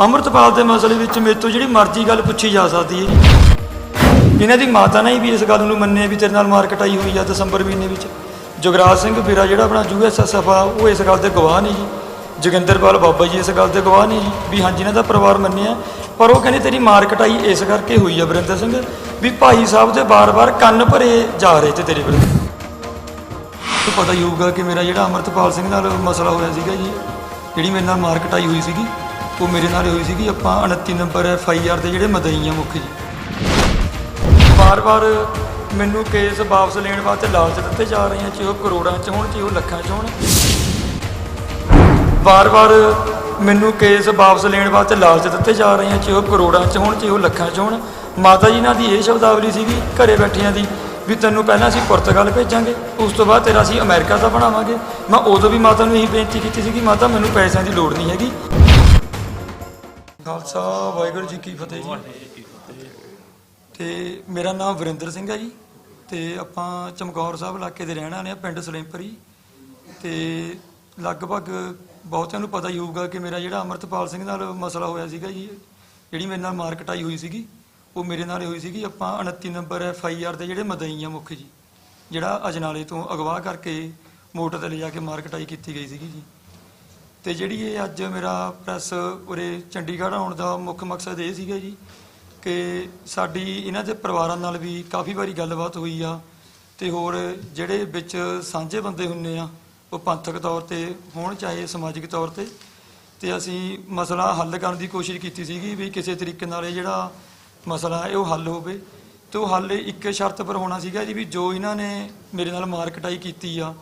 ਅੰਮ੍ਰਿਤਪਾਲ ਦੇ ਮਸਲੇ ਵਿੱਚ ਮੇਰੇ ਤੋਂ ਜਿਹੜੀ ਮਰਜ਼ੀ ਗੱਲ ਪੁੱਛੀ ਜਾ ਸਕਦੀ ਹੈ ਜੀ। ਇਹਨਾਂ ਦੀ ਮਾਤਾ ਨੇ ਵੀ ਇਸ ਗੱਲ ਨੂੰ ਮੰਨਿਆ ਵੀ ਤੇਰੇ ਨਾਲ ਮਾਰ ਕਟਾਈ ਹੋਈ ਆ ਦਸੰਬਰ ਮਹੀਨੇ ਵਿੱਚ। ਜੁਗਰਾਜ ਸਿੰਘ ਵੀਰਾ ਜਿਹੜਾ ਆਪਣਾ ਯੂਐਸਐਸਐਫ ਆ, ਉਹ ਇਸ ਗੱਲ ਦੇ ਗਵਾਹ ਨਹੀਂ ਜੀ। ਜੋਗਿੰਦਰਪਾਲ ਬਾਬਾ ਜੀ ਇਸ ਗੱਲ ਦੇ ਗਵਾਹ ਨਹੀਂ ਜੀ ਵੀ ਹਾਂਜੀ ਇਹਨਾਂ ਦਾ ਪਰਿਵਾਰ ਮੰਨਿਆ ਪਰ ਉਹ ਕਹਿੰਦੇ ਤੇਰੀ ਮਾਰ ਕਟਾਈ ਇਸ ਕਰਕੇ ਹੋਈ ਆ ਵਰਿੰਦਰ ਸਿੰਘ, ਵੀ ਭਾਈ ਸਾਹਿਬ ਦੇ ਬਾਰ-ਬਾਰ ਕੰਨ ਭਰੇ ਜਾ ਰਹੇ ਤੇ ਤੇਰੇ ਵਿਰੁੱਧ। ਤੁਹਾਨੂੰ ਪਤਾ ਹੀ ਹੋਊਗਾ ਕਿ ਮੇਰਾ ਜਿਹੜਾ ਅਮਰਤਪਾਲ ਸਿੰਘ ਨਾਲ ਮਸਲਾ ਹੋਇਆ ਸੀਗਾ ਜੀ, ਜਿਹੜੀ ਮੇਰੇ ਨਾਲ ਮਾਰ ਕਟਾਈ ਹੋਈ ਸੀਗੀ ਉਹ ਮੇਰੇ ਨਾਲ ਹੋਈ ਸੀਗੀ, ਆਪਾਂ 29 ਨੰਬਰ ਐਫ ਆਈ ਆਰ ਦੇ ਜਿਹੜੇ ਮਦਈ ਆ ਮੁੱਖ ਜੀ। ਵਾਰ-ਵਾਰ ਮੈਨੂੰ ਕੇਸ ਵਾਪਸ ਲੈਣ ਵਾਸਤੇ ਲਾਲਚ ਦਿੱਤੇ ਜਾ ਰਹੇ ਆ, ਚਾਹੇ ਉਹ ਕਰੋੜਾਂ ਚ ਹੋਣ, ਚਾਹੇ ਉਹ ਲੱਖਾਂ ਚ ਹੋਣ। ਵਾਰ-ਵਾਰ ਮੈਨੂੰ ਕੇਸ ਵਾਪਸ ਲੈਣ ਵਾਸਤੇ ਲਾਲਚ ਦਿੱਤੇ ਜਾ ਰਹੇ ਆ, ਚਾਹੇ ਉਹ ਕਰੋੜਾਂ ਚ ਹੋਣ, ਚਾਹੇ ਉਹ ਲੱਖਾਂ ਚ ਹੋਣ। ਮਾਤਾ ਜੀ ਨਾਲ ਦੀ ਇਹ ਸ਼ਬਦਾਵਲੀ ਸੀਗੀ, ਘਰੇ ਬੈਠਿਆਂ ਦੀ, ਵੀ ਤੈਨੂੰ ਪਹਿਲਾਂ ਅਸੀਂ ਪੁਰਤਗਾਲ ਭੇਜਾਂਗੇ, ਉਸ ਤੋਂ ਬਾਅਦ ਤੇਰਾ ਅਸੀਂ ਅਮਰੀਕਾ ਦਾ ਬਣਾਵਾਂਗੇ। ਮੈਂ ਉਦੋਂ ਵੀ ਮਾਤਾ ਨੂੰ ਇਹੀ ਬੇਨਤੀ ਕੀਤੀ ਸੀ ਕਿ ਮਾਤਾ, ਮੈਨੂੰ ਪੈਸਿਆਂ ਦੀ ਲੋੜ ਨਹੀਂ ਹੈਗੀ। ਖਾਲਸਾ ਵਾਹਿਗੁਰੂ ਜੀ ਕੀ ਫਤਿਹ ਜੀ। ਤੇ ਮੇਰਾ ਨਾਮ ਵਰਿੰਦਰ ਸਿੰਘ ਹੈ ਜੀ ਤੇ ਆਪਾਂ ਚਮਕੌਰ ਸਾਹਿਬ ਇਲਾਕੇ ਦੇ ਰਹਿਣ ਵਾਲੇ ਆ ਪਿੰਡ ਸਲੇਮਪਰੀ। ਤੇ ਲਗਭਗ ਬਹੁਤਿਆਂ ਨੂੰ ਪਤਾ ਹੀ ਹੋਊਗਾ ਕਿ ਮੇਰਾ ਜਿਹੜਾ ਅਮਰਤਪਾਲ ਸਿੰਘ ਨਾਲ ਮਸਲਾ ਹੋਇਆ ਸੀਗਾ ਜੀ ਜਿਹੜੀ ਮੇਰੇ ਨਾਲ ਮਾਰ ਕਟਾਈ ਹੋਈ ਸੀਗੀ ਉਹ ਮੇਰੇ ਨਾਲ ਹੋਈ ਸੀਗੀ। ਆਪਾਂ 29 ਨੰਬਰ ਐਫ ਆਈ ਆਰ ਦੇ ਜਿਹੜੇ ਮਦਈ ਆ ਮੁੱਖ ਜੀ ਜਿਹੜਾ ਅਜਨਾਲੇ ਤੋਂ ਅਗਵਾ ਕਰਕੇ ਮੋਟਰ ਤੇ ਲਿਜਾ ਕੇ ਮਾਰ ਕਟਾਈ ਕੀਤੀ ਗਈ ਸੀਗੀ ਜੀ। ਤੇ ਜਿਹੜੀ ਇਹ ਅੱਜ ਮੇਰਾ ਪ੍ਰੈਸ ਉਰੇ ਚੰਡੀਗੜ੍ਹ ਆਉਣ ਦਾ ਮੁੱਖ ਮਕਸਦ ਇਹ ਸੀਗਾ ਜੀ ਕਿ ਸਾਡੀ ਇਹਨਾਂ ਦੇ ਪਰਿਵਾਰਾਂ ਨਾਲ ਵੀ ਕਾਫੀ ਵਾਰੀ ਗੱਲਬਾਤ ਹੋਈ ਆ ਤੇ ਹੋਰ ਜਿਹੜੇ ਵਿੱਚ ਸਾਂਝੇ ਬੰਦੇ ਹੁੰਨੇ ਆ, ਉਹ ਪੰਥਕ ਤੌਰ ਤੇ ਹੋਣ ਚਾਹੇ ਸਮਾਜਿਕ ਤੌਰ ਤੇ। ਤੇ ਅਸੀਂ ਮਸਲਾ ਹੱਲ ਕਰਨ ਦੀ ਕੋਸ਼ਿਸ਼ ਕੀਤੀ ਸੀਗੀ ਵੀ ਕਿਸੇ ਤਰੀਕੇ ਨਾਲ ਇਹ ਜਿਹੜਾ ਮਸਲਾ ਹੈ, ਉਹ ਹੱਲ ਹੋਵੇ। ਤੇ ਉਹ ਹੱਲ ਇੱਕ ਸ਼ਰਤ ਪਰ ਹੋਣਾ ਸੀਗਾ ਜੀ ਵੀ ਜੋ ਇਹਨਾਂ ਨੇ ਮੇਰੇ ਨਾਲ ਮਾਰ ਕਟਾਈ ਕੀਤੀ ਆ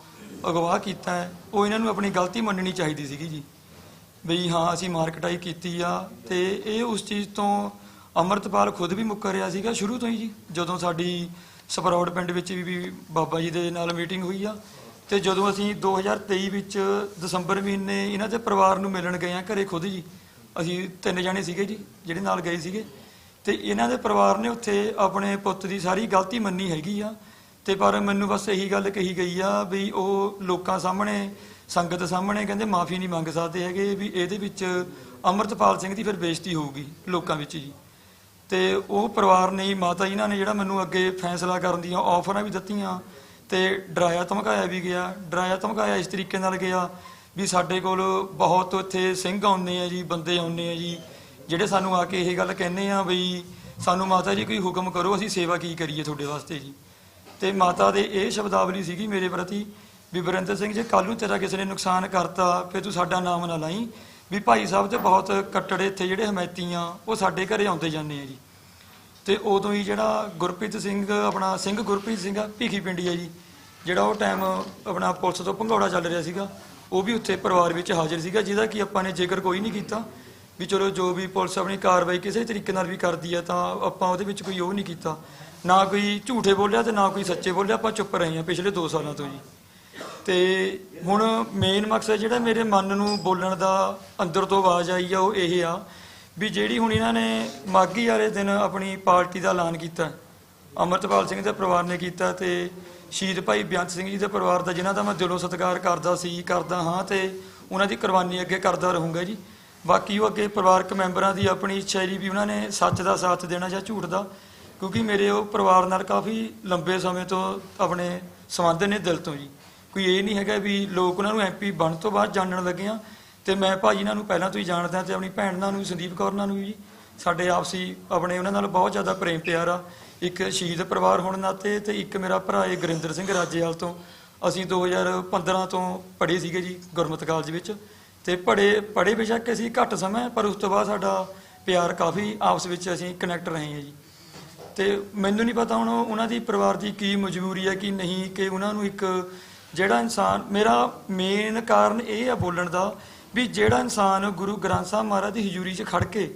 ਅਗਵਾ ਕੀਤਾ ਹੈ। ਉਹ ਇਹਨਾਂ ਨੂੰ ਆਪਣੀ ਗਲਤੀ ਮੰਨਣੀ ਚਾਹੀਦੀ ਸੀਗੀ ਜੀ। ਵੀ ਹਾਂ, ਅਸੀਂ ਮਾਰ ਕਟਾਈ ਕੀਤੀ ਆ ਤੇ ਇਹ ਉਸ ਚੀਜ਼ ਤੋਂ ਅਮਰਤਪਾਲ ਖੁਦ ਵੀ ਮੁੱਕਰ ਰਿਹਾ ਸੀਗਾ ਸ਼ੁਰੂ ਤੋਂ ਹੀ ਜੀ। ਜਦੋਂ ਸਾਡੀ ਸਪਰੌੜ ਪਿੰਡ ਵਿੱਚ ਵੀ ਬਾਬਾ ਜੀ ਦੇ ਨਾਲ ਮੀਟਿੰਗ ਹੋਈ ਆ ਤੇ ਜਦੋਂ ਅਸੀਂ 2023 ਵਿੱਚ ਦਸੰਬਰ ਮਹੀਨੇ ਇਹਨਾਂ ਦੇ ਪਰਿਵਾਰ ਨੂੰ ਮਿਲਣ ਗਏ ਆ ਘਰੇ ਖੁਦ ਜੀ। ਅਸੀਂ ਤਿੰਨ ਜਣੇ ਸੀਗੇ ਜੀ, ਜਿਹੜੇ ਨਾਲ ਗਏ ਸੀਗੇ। ਤੇ ਇਹਨਾਂ ਦੇ ਪਰਿਵਾਰ ਨੇ ਉੱਥੇ ਆਪਣੇ ਪੁੱਤ ਦੀ ਸਾਰੀ ਗਲਤੀ ਮੰਨੀ ਹੈਗੀ ਆ। ਤੇ ਪਰ ਮੈਨੂੰ ਬਸ ਇਹੀ ਗੱਲ ਕਹੀ ਗਈ ਆ ਵੀ ਉਹ ਲੋਕਾਂ ਸਾਹਮਣੇ, ਸੰਗਤ ਸਾਹਮਣੇ ਕਹਿੰਦੇ ਮਾਫੀ ਨਹੀਂ ਮੰਗ ਸਕਦੇ ਹੈਗੇ ਵੀ ਇਹਦੇ ਵਿੱਚ ਅਮਰਤਪਾਲ ਸਿੰਘ ਦੀ ਫਿਰ ਬੇਇੱਜ਼ਤੀ ਹੋਊਗੀ ਲੋਕਾਂ ਵਿੱਚ ਜੀ। ਤੇ ਉਹ ਪਰਿਵਾਰ ਨੇ, ਮਾਤਾ ਜੀ ਨਾਲ ਨੇ ਜਿਹੜਾ ਮੈਨੂੰ ਅੱਗੇ ਫੈਸਲਾ ਕਰਨ ਦੀਆਂ ਆਫਰਾਂ ਵੀ ਦਿੱਤੀਆਂ ਤੇ ਡਰਾਇਆ ਧਮਕਾਇਆ ਵੀ ਗਿਆ, ਡਰਾਇਆ ਧਮਕਾਇਆ ਇਸ ਤਰੀਕੇ ਨਾਲ ਗਿਆ ਵੀ ਸਾਡੇ ਕੋਲ ਬਹੁਤ ਇੱਥੇ ਸਿੰਘ ਆਉਂਦੇ ਆ ਜੀ, ਬੰਦੇ ਆਉਂਦੇ ਆ ਜੀ, ਜਿਹੜੇ ਸਾਨੂੰ ਆ ਕੇ ਇਹ ਗੱਲ ਕਹਿੰਦੇ ਆ ਵੀ ਸਾਨੂੰ ਮਾਤਾ ਜੀ ਕੋਈ ਹੁਕਮ ਕਰੋ, ਅਸੀਂ ਸੇਵਾ ਕੀ ਕਰੀਏ ਤੁਹਾਡੇ ਵਾਸਤੇ ਜੀ। ਤੇ ਮਾਤਾ ਦੇ ਇਹ ਸ਼ਬਦਾਵਲੀ ਸੀਗੀ ਮੇਰੇ ਪ੍ਰਤੀ ਵੀ ਵਰਿੰਦਰ ਸਿੰਘ ਜੇ ਕੱਲ ਨੂੰ ਤੇਰਾ ਕਿਸੇ ਨੇ ਨੁਕਸਾਨ ਕਰਤਾ, ਫਿਰ ਤੂੰ ਸਾਡਾ ਨਾਮ ਨਾ ਲਾਈ। ਵੀ ਭਾਈ ਸਾਹਿਬ ਤੇ ਬਹੁਤ ਕੱਟੜੇ ਇੱਥੇ ਜਿਹੜੇ ਹਮਾਇਤੀ ਆ ਉਹ ਸਾਡੇ ਘਰੇ ਆਉਂਦੇ ਜਾਂਦੇ ਆ ਜੀ। ਤੇ ਉਦੋਂ ਹੀ ਜਿਹੜਾ ਗੁਰਪ੍ਰੀਤ ਸਿੰਘ, ਆਪਣਾ ਸਿੰਘ ਗੁਰਪ੍ਰੀਤ ਸਿੰਘ ਆ, ਭੀਖੀ ਪਿੰਡੀ ਆ ਜੀ, ਜਿਹੜਾ ਉਹ ਟਾਈਮ ਆਪਣਾ ਪੁਲਿਸ ਤੋਂ ਭੰਗੌੜਾ ਚੱਲ ਰਿਹਾ ਸੀਗਾ, ਉਹ ਵੀ ਉੱਥੇ ਪਰਿਵਾਰ ਵਿੱਚ ਹਾਜ਼ਰ ਸੀਗਾ, ਜਿਹਦਾ ਕਿ ਆਪਾਂ ਨੇ ਜ਼ਿਕਰ ਕੋਈ ਨਹੀਂ ਕੀਤਾ, ਵੀ ਚਲੋ ਜੋ ਵੀ ਪੁਲਿਸ ਆਪਣੀ ਕਾਰਵਾਈ ਕਿਸੇ ਤਰੀਕੇ ਨਾਲ ਵੀ ਕਰਦੀ ਆ, ਤਾਂ ਆਪਾਂ ਉਹਦੇ ਵਿੱਚ ਕੋਈ ਉਹ ਨਹੀਂ ਕੀਤਾ। ਨਾ ਕੋਈ ਝੂਠੇ ਬੋਲਿਆ ਤੇ ਨਾ ਕੋਈ ਸੱਚੇ ਬੋਲਿਆ, ਆਪਾਂ ਚੁੱਪ ਰਹੇ ਹਾਂ ਪਿਛਲੇ 2 ਸਾਲਾਂ ਤੋਂ ਜੀ। ਤੇ ਹੁਣ ਮੇਨ ਮਕਸਦ ਜਿਹੜਾ ਮੇਰੇ ਮਨ ਨੂੰ ਬੋਲਣ ਦਾ ਅੰਦਰ ਤੋਂ ਆਵਾਜ਼ ਆਈ ਆ, ਉਹ ਇਹ ਆ ਵੀ ਜਿਹੜੀ ਹੁਣ ਇਹਨਾਂ ਨੇ ਮਾਗੀ ਵਾਲੇ ਦਿਨ ਆਪਣੀ ਪਾਰਟੀ ਦਾ ਐਲਾਨ ਕੀਤਾ, ਅਮਰਤਪਾਲ ਸਿੰਘ ਦੇ ਪਰਿਵਾਰ ਨੇ ਕੀਤਾ ਤੇ ਸ਼ਹੀਦ ਭਾਈ ਬੇਅੰਤ ਸਿੰਘ ਜੀ ਦੇ ਪਰਿਵਾਰ ਦਾ, ਜਿਨ੍ਹਾਂ ਦਾ ਮੈਂ ਦਿਲੋਂ ਸਤਿਕਾਰ ਕਰਦਾ ਸੀ, ਕਰਦਾ ਹਾਂ ਤੇ ਉਹਨਾਂ ਦੀ ਕੁਰਬਾਨੀ ਅੱਗੇ ਕਰਦਾ ਰਹੂੰਗਾ ਜੀ। ਬਾਕੀ ਉਹ ਅੱਗੇ ਪਰਿਵਾਰਕ ਮੈਂਬਰਾਂ ਦੀ ਆਪਣੀ ਇੱਛਾ ਜੀ ਵੀ ਉਹਨਾਂ ਨੇ ਸੱਚ ਦਾ ਸਾਥ ਦੇਣਾ ਜਾਂ ਝੂਠ ਦਾ ਕਿਉਂਕਿ ਮੇਰੇ ਉਹ ਪਰਿਵਾਰ ਨਾਲ ਕਾਫੀ ਲੰਬੇ ਸਮੇਂ ਤੋਂ ਆਪਣੇ ਸੰਬੰਧ ਨੇ ਦਿਲ ਤੋਂ ਜੀ। ਕੋਈ ਇਹ ਨਹੀਂ ਹੈਗਾ ਵੀ ਲੋਕ ਉਹਨਾਂ ਨੂੰ ਐਮਪੀ ਬਣ ਤੋਂ ਬਾਅਦ ਜਾਣਨ ਲੱਗੇ ਆ। ਤੇ ਮੈਂ ਭਾਜੀ ਇਹਨਾਂ ਨੂੰ ਪਹਿਲਾਂ ਤੋਂ ਹੀ ਜਾਣਦਾ ਤੇ ਆਪਣੀ ਭੈਣ ਨਾਲ ਨੂੰ, ਸੰਦੀਪ ਕੌਰ ਨਾਲ ਨੂੰ ਜੀ ਸਾਡੇ ਆਪਸੀ ਆਪਣੇ ਉਹਨਾਂ ਨਾਲ ਬਹੁਤ ਜ਼ਿਆਦਾ ਪ੍ਰੇਮ ਪਿਆਰ ਆ। ਇੱਕ ਸ਼ਹੀਦ ਪਰਿਵਾਰ ਹੋਣ ਨਾਤੇ ਤੇ ਇੱਕ ਮੇਰਾ ਭਰਾ ਏ ਗੁਰਿੰਦਰ ਸਿੰਘ ਰਾਜੇਵਾਲ ਤੋਂ। ਅਸੀਂ 2015 ਤੋਂ ਪੜ੍ਹੇ ਸੀਗੇ ਜੀ ਗੁਰਮਤਿ ਕਾਲਜ ਵਿੱਚ। ਤੇ ਪੜ੍ਹੇ ਪੜ੍ਹੇ ਬੇਸ਼ੱਕ ਅਸੀਂ ਘੱਟ ਸਮਾਂ, ਪਰ ਉਸ ਤੋਂ ਬਾਅਦ ਸਾਡਾ ਪਿਆਰ ਕਾਫੀ ਆਪਸ ਵਿੱਚ ਅਸੀਂ ਕਨੈਕਟ ਰਹੇ ਹਾਂ ਜੀ। ਤੇ ਮੈਨੂੰ ਨਹੀਂ ਪਤਾ ਹੁਣ ਉਹਨਾਂ ਦੀ ਪਰਿਵਾਰ ਦੀ ਕੀ ਮਜਬੂਰੀ ਹੈ, ਕਿ ਨਹੀਂ, ਕਿ ਉਹਨਾਂ ਨੂੰ ਇੱਕ ਜਿਹੜਾ ਇਨਸਾਨ, ਮੇਰਾ ਮੇਨ ਕਾਰਨ ਇਹ ਆ ਬੋਲਣ ਦਾ ਵੀ ਜਿਹੜਾ ਇਨਸਾਨ ਗੁਰੂ ਗ੍ਰੰਥ ਸਾਹਿਬ ਮਹਾਰਾਜ ਦੀ ਹਜ਼ੂਰੀ 'ਚ ਖੜ ਕੇ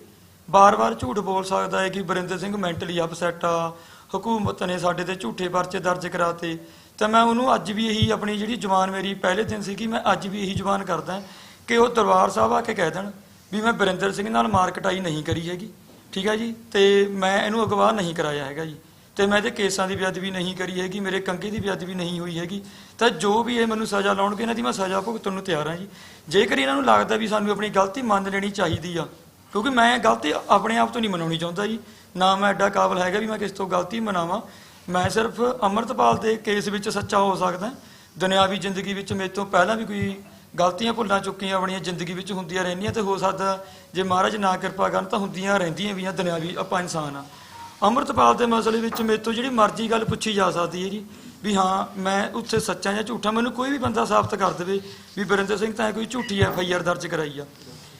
ਬਾਰ-ਬਾਰ ਝੂਠ ਬੋਲ ਸਕਦਾ ਹੈ ਕਿ ਬਰਿੰਦਰ ਸਿੰਘ ਮੈਂਟਲੀ ਅਪਸੈਟ ਆ, ਹਕੂਮਤ ਨੇ ਸਾਡੇ ਤੇ ਝੂਠੇ ਪਰਚੇ ਦਰਜ ਕਰਾਤੇ, ਤਾਂ ਮੈਂ ਉਹਨੂੰ ਅੱਜ ਵੀ ਇਹੀ ਆਪਣੀ ਜਿਹੜੀ ਜ਼ੁਬਾਨ ਮੇਰੀ ਪਹਿਲੇ ਦਿਨ ਸੀ ਕਿ ਮੈਂ ਅੱਜ ਵੀ ਇਹੀ ਜ਼ੁਬਾਨ ਕਰਦਾ ਕਿ ਉਹ ਦਰਬਾਰ ਸਾਹਿਬ ਆ ਕੇ ਕਹਿ ਦੇਣ ਵੀ ਮੈਂ ਬਰਿੰਦਰ ਸਿੰਘ ਨਾਲ ਮਾਰ ਕਟਾਈ ਨਹੀਂ ਕਰੀ ਹੈਗੀ। ਠੀਕ ਹੈ ਜੀ? ਤੇ ਮੈਂ ਇਹਨੂੰ ਅਗਵਾ ਨਹੀਂ ਕਰਾਇਆ ਹੈਗਾ ਜੀ। ਤੇ ਮੈਂ ਇਹਦੇ ਕੇਸਾਂ ਦੀ ਬੇਅਦਬੀ ਨਹੀਂ ਕਰੀ ਹੈਗੀ, ਮੇਰੇ ਕੰਗੇ ਦੀ ਬੇਅਦਬੀ ਨਹੀਂ ਹੋਈ ਹੈਗੀ। ਤਾਂ ਜੋ ਵੀ ਇਹ ਮੈਨੂੰ ਸਜ਼ਾ ਲਾਉਣਗੇ, ਇਹਨਾਂ ਦੀ ਮੈਂ ਸਜ਼ਾ ਭੁਗਤਣ ਨੂੰ ਤਿਆਰ ਹਾਂ ਜੀ। ਜੇਕਰ ਇਹਨਾਂ ਨੂੰ ਲੱਗਦਾ ਵੀ ਸਾਨੂੰ ਆਪਣੀ ਗਲਤੀ ਮੰਨ ਲੈਣੀ ਚਾਹੀਦੀ ਆ, ਕਿਉਂਕਿ ਮੈਂ ਗਲਤੀ ਆਪਣੇ ਆਪ ਤੋਂ ਨਹੀਂ ਮਨਾਉਣੀ ਚਾਹੁੰਦਾ ਜੀ। ਨਾ ਮੈਂ ਐਡਾ ਕਾਬਲ ਹੈਗਾ ਵੀ ਮੈਂ ਕਿਸ ਤੋਂ ਗਲਤੀ ਮਨਾਵਾਂ। ਮੈਂ ਸਿਰਫ ਅਮਰਤਪਾਲ ਦੇ ਕੇਸ ਵਿੱਚ ਸੱਚਾ ਹੋ ਸਕਦਾ, ਦੁਨਿਆਵੀ ਜ਼ਿੰਦਗੀ ਵਿੱਚ ਮੇਰੇ ਤੋਂ ਪਹਿਲਾਂ ਵੀ ਕੋਈ ਗਲਤੀਆਂ ਭੁੱਲਾਂ ਚੁੱਕੀਆਂ ਆਪਣੀਆਂ ਜ਼ਿੰਦਗੀ ਵਿੱਚ ਹੁੰਦੀਆਂ ਰਹਿੰਦੀਆਂ ਤੇ ਹੋ ਸਕਦਾ ਜੇ ਮਹਾਰਾਜ ਨਾ ਕਿਰਪਾ ਕਰਨ ਤਾਂ ਹੁੰਦੀਆਂ ਰਹਿੰਦੀਆਂ ਵੀ ਆ ਦੁਨਿਆਵੀ ਆਪਾਂ ਇਨਸਾਨ ਆ। ਅੰਮ੍ਰਿਤਪਾਲ ਦੇ ਮਸਲੇ ਵਿੱਚ ਮੇਰੇ ਤੋਂ ਜਿਹੜੀ ਮਰਜ਼ੀ ਗੱਲ ਪੁੱਛੀ ਜਾ ਸਕਦੀ ਹੈ ਜੀ, ਵੀ ਹਾਂ, ਮੈਂ ਉੱਥੇ ਸੱਚਾ ਜਾਂ ਝੂਠਾ, ਮੈਨੂੰ ਕੋਈ ਵੀ ਬੰਦਾ ਸਾਬਤ ਕਰ ਦੇਵੇ ਵੀ ਬਰਿੰਦਰ ਸਿੰਘ ਤਾਂ ਕੋਈ ਝੂਠੀ ਐਫ ਆਈ ਆਰ ਦਰਜ ਕਰਾਈ ਆ।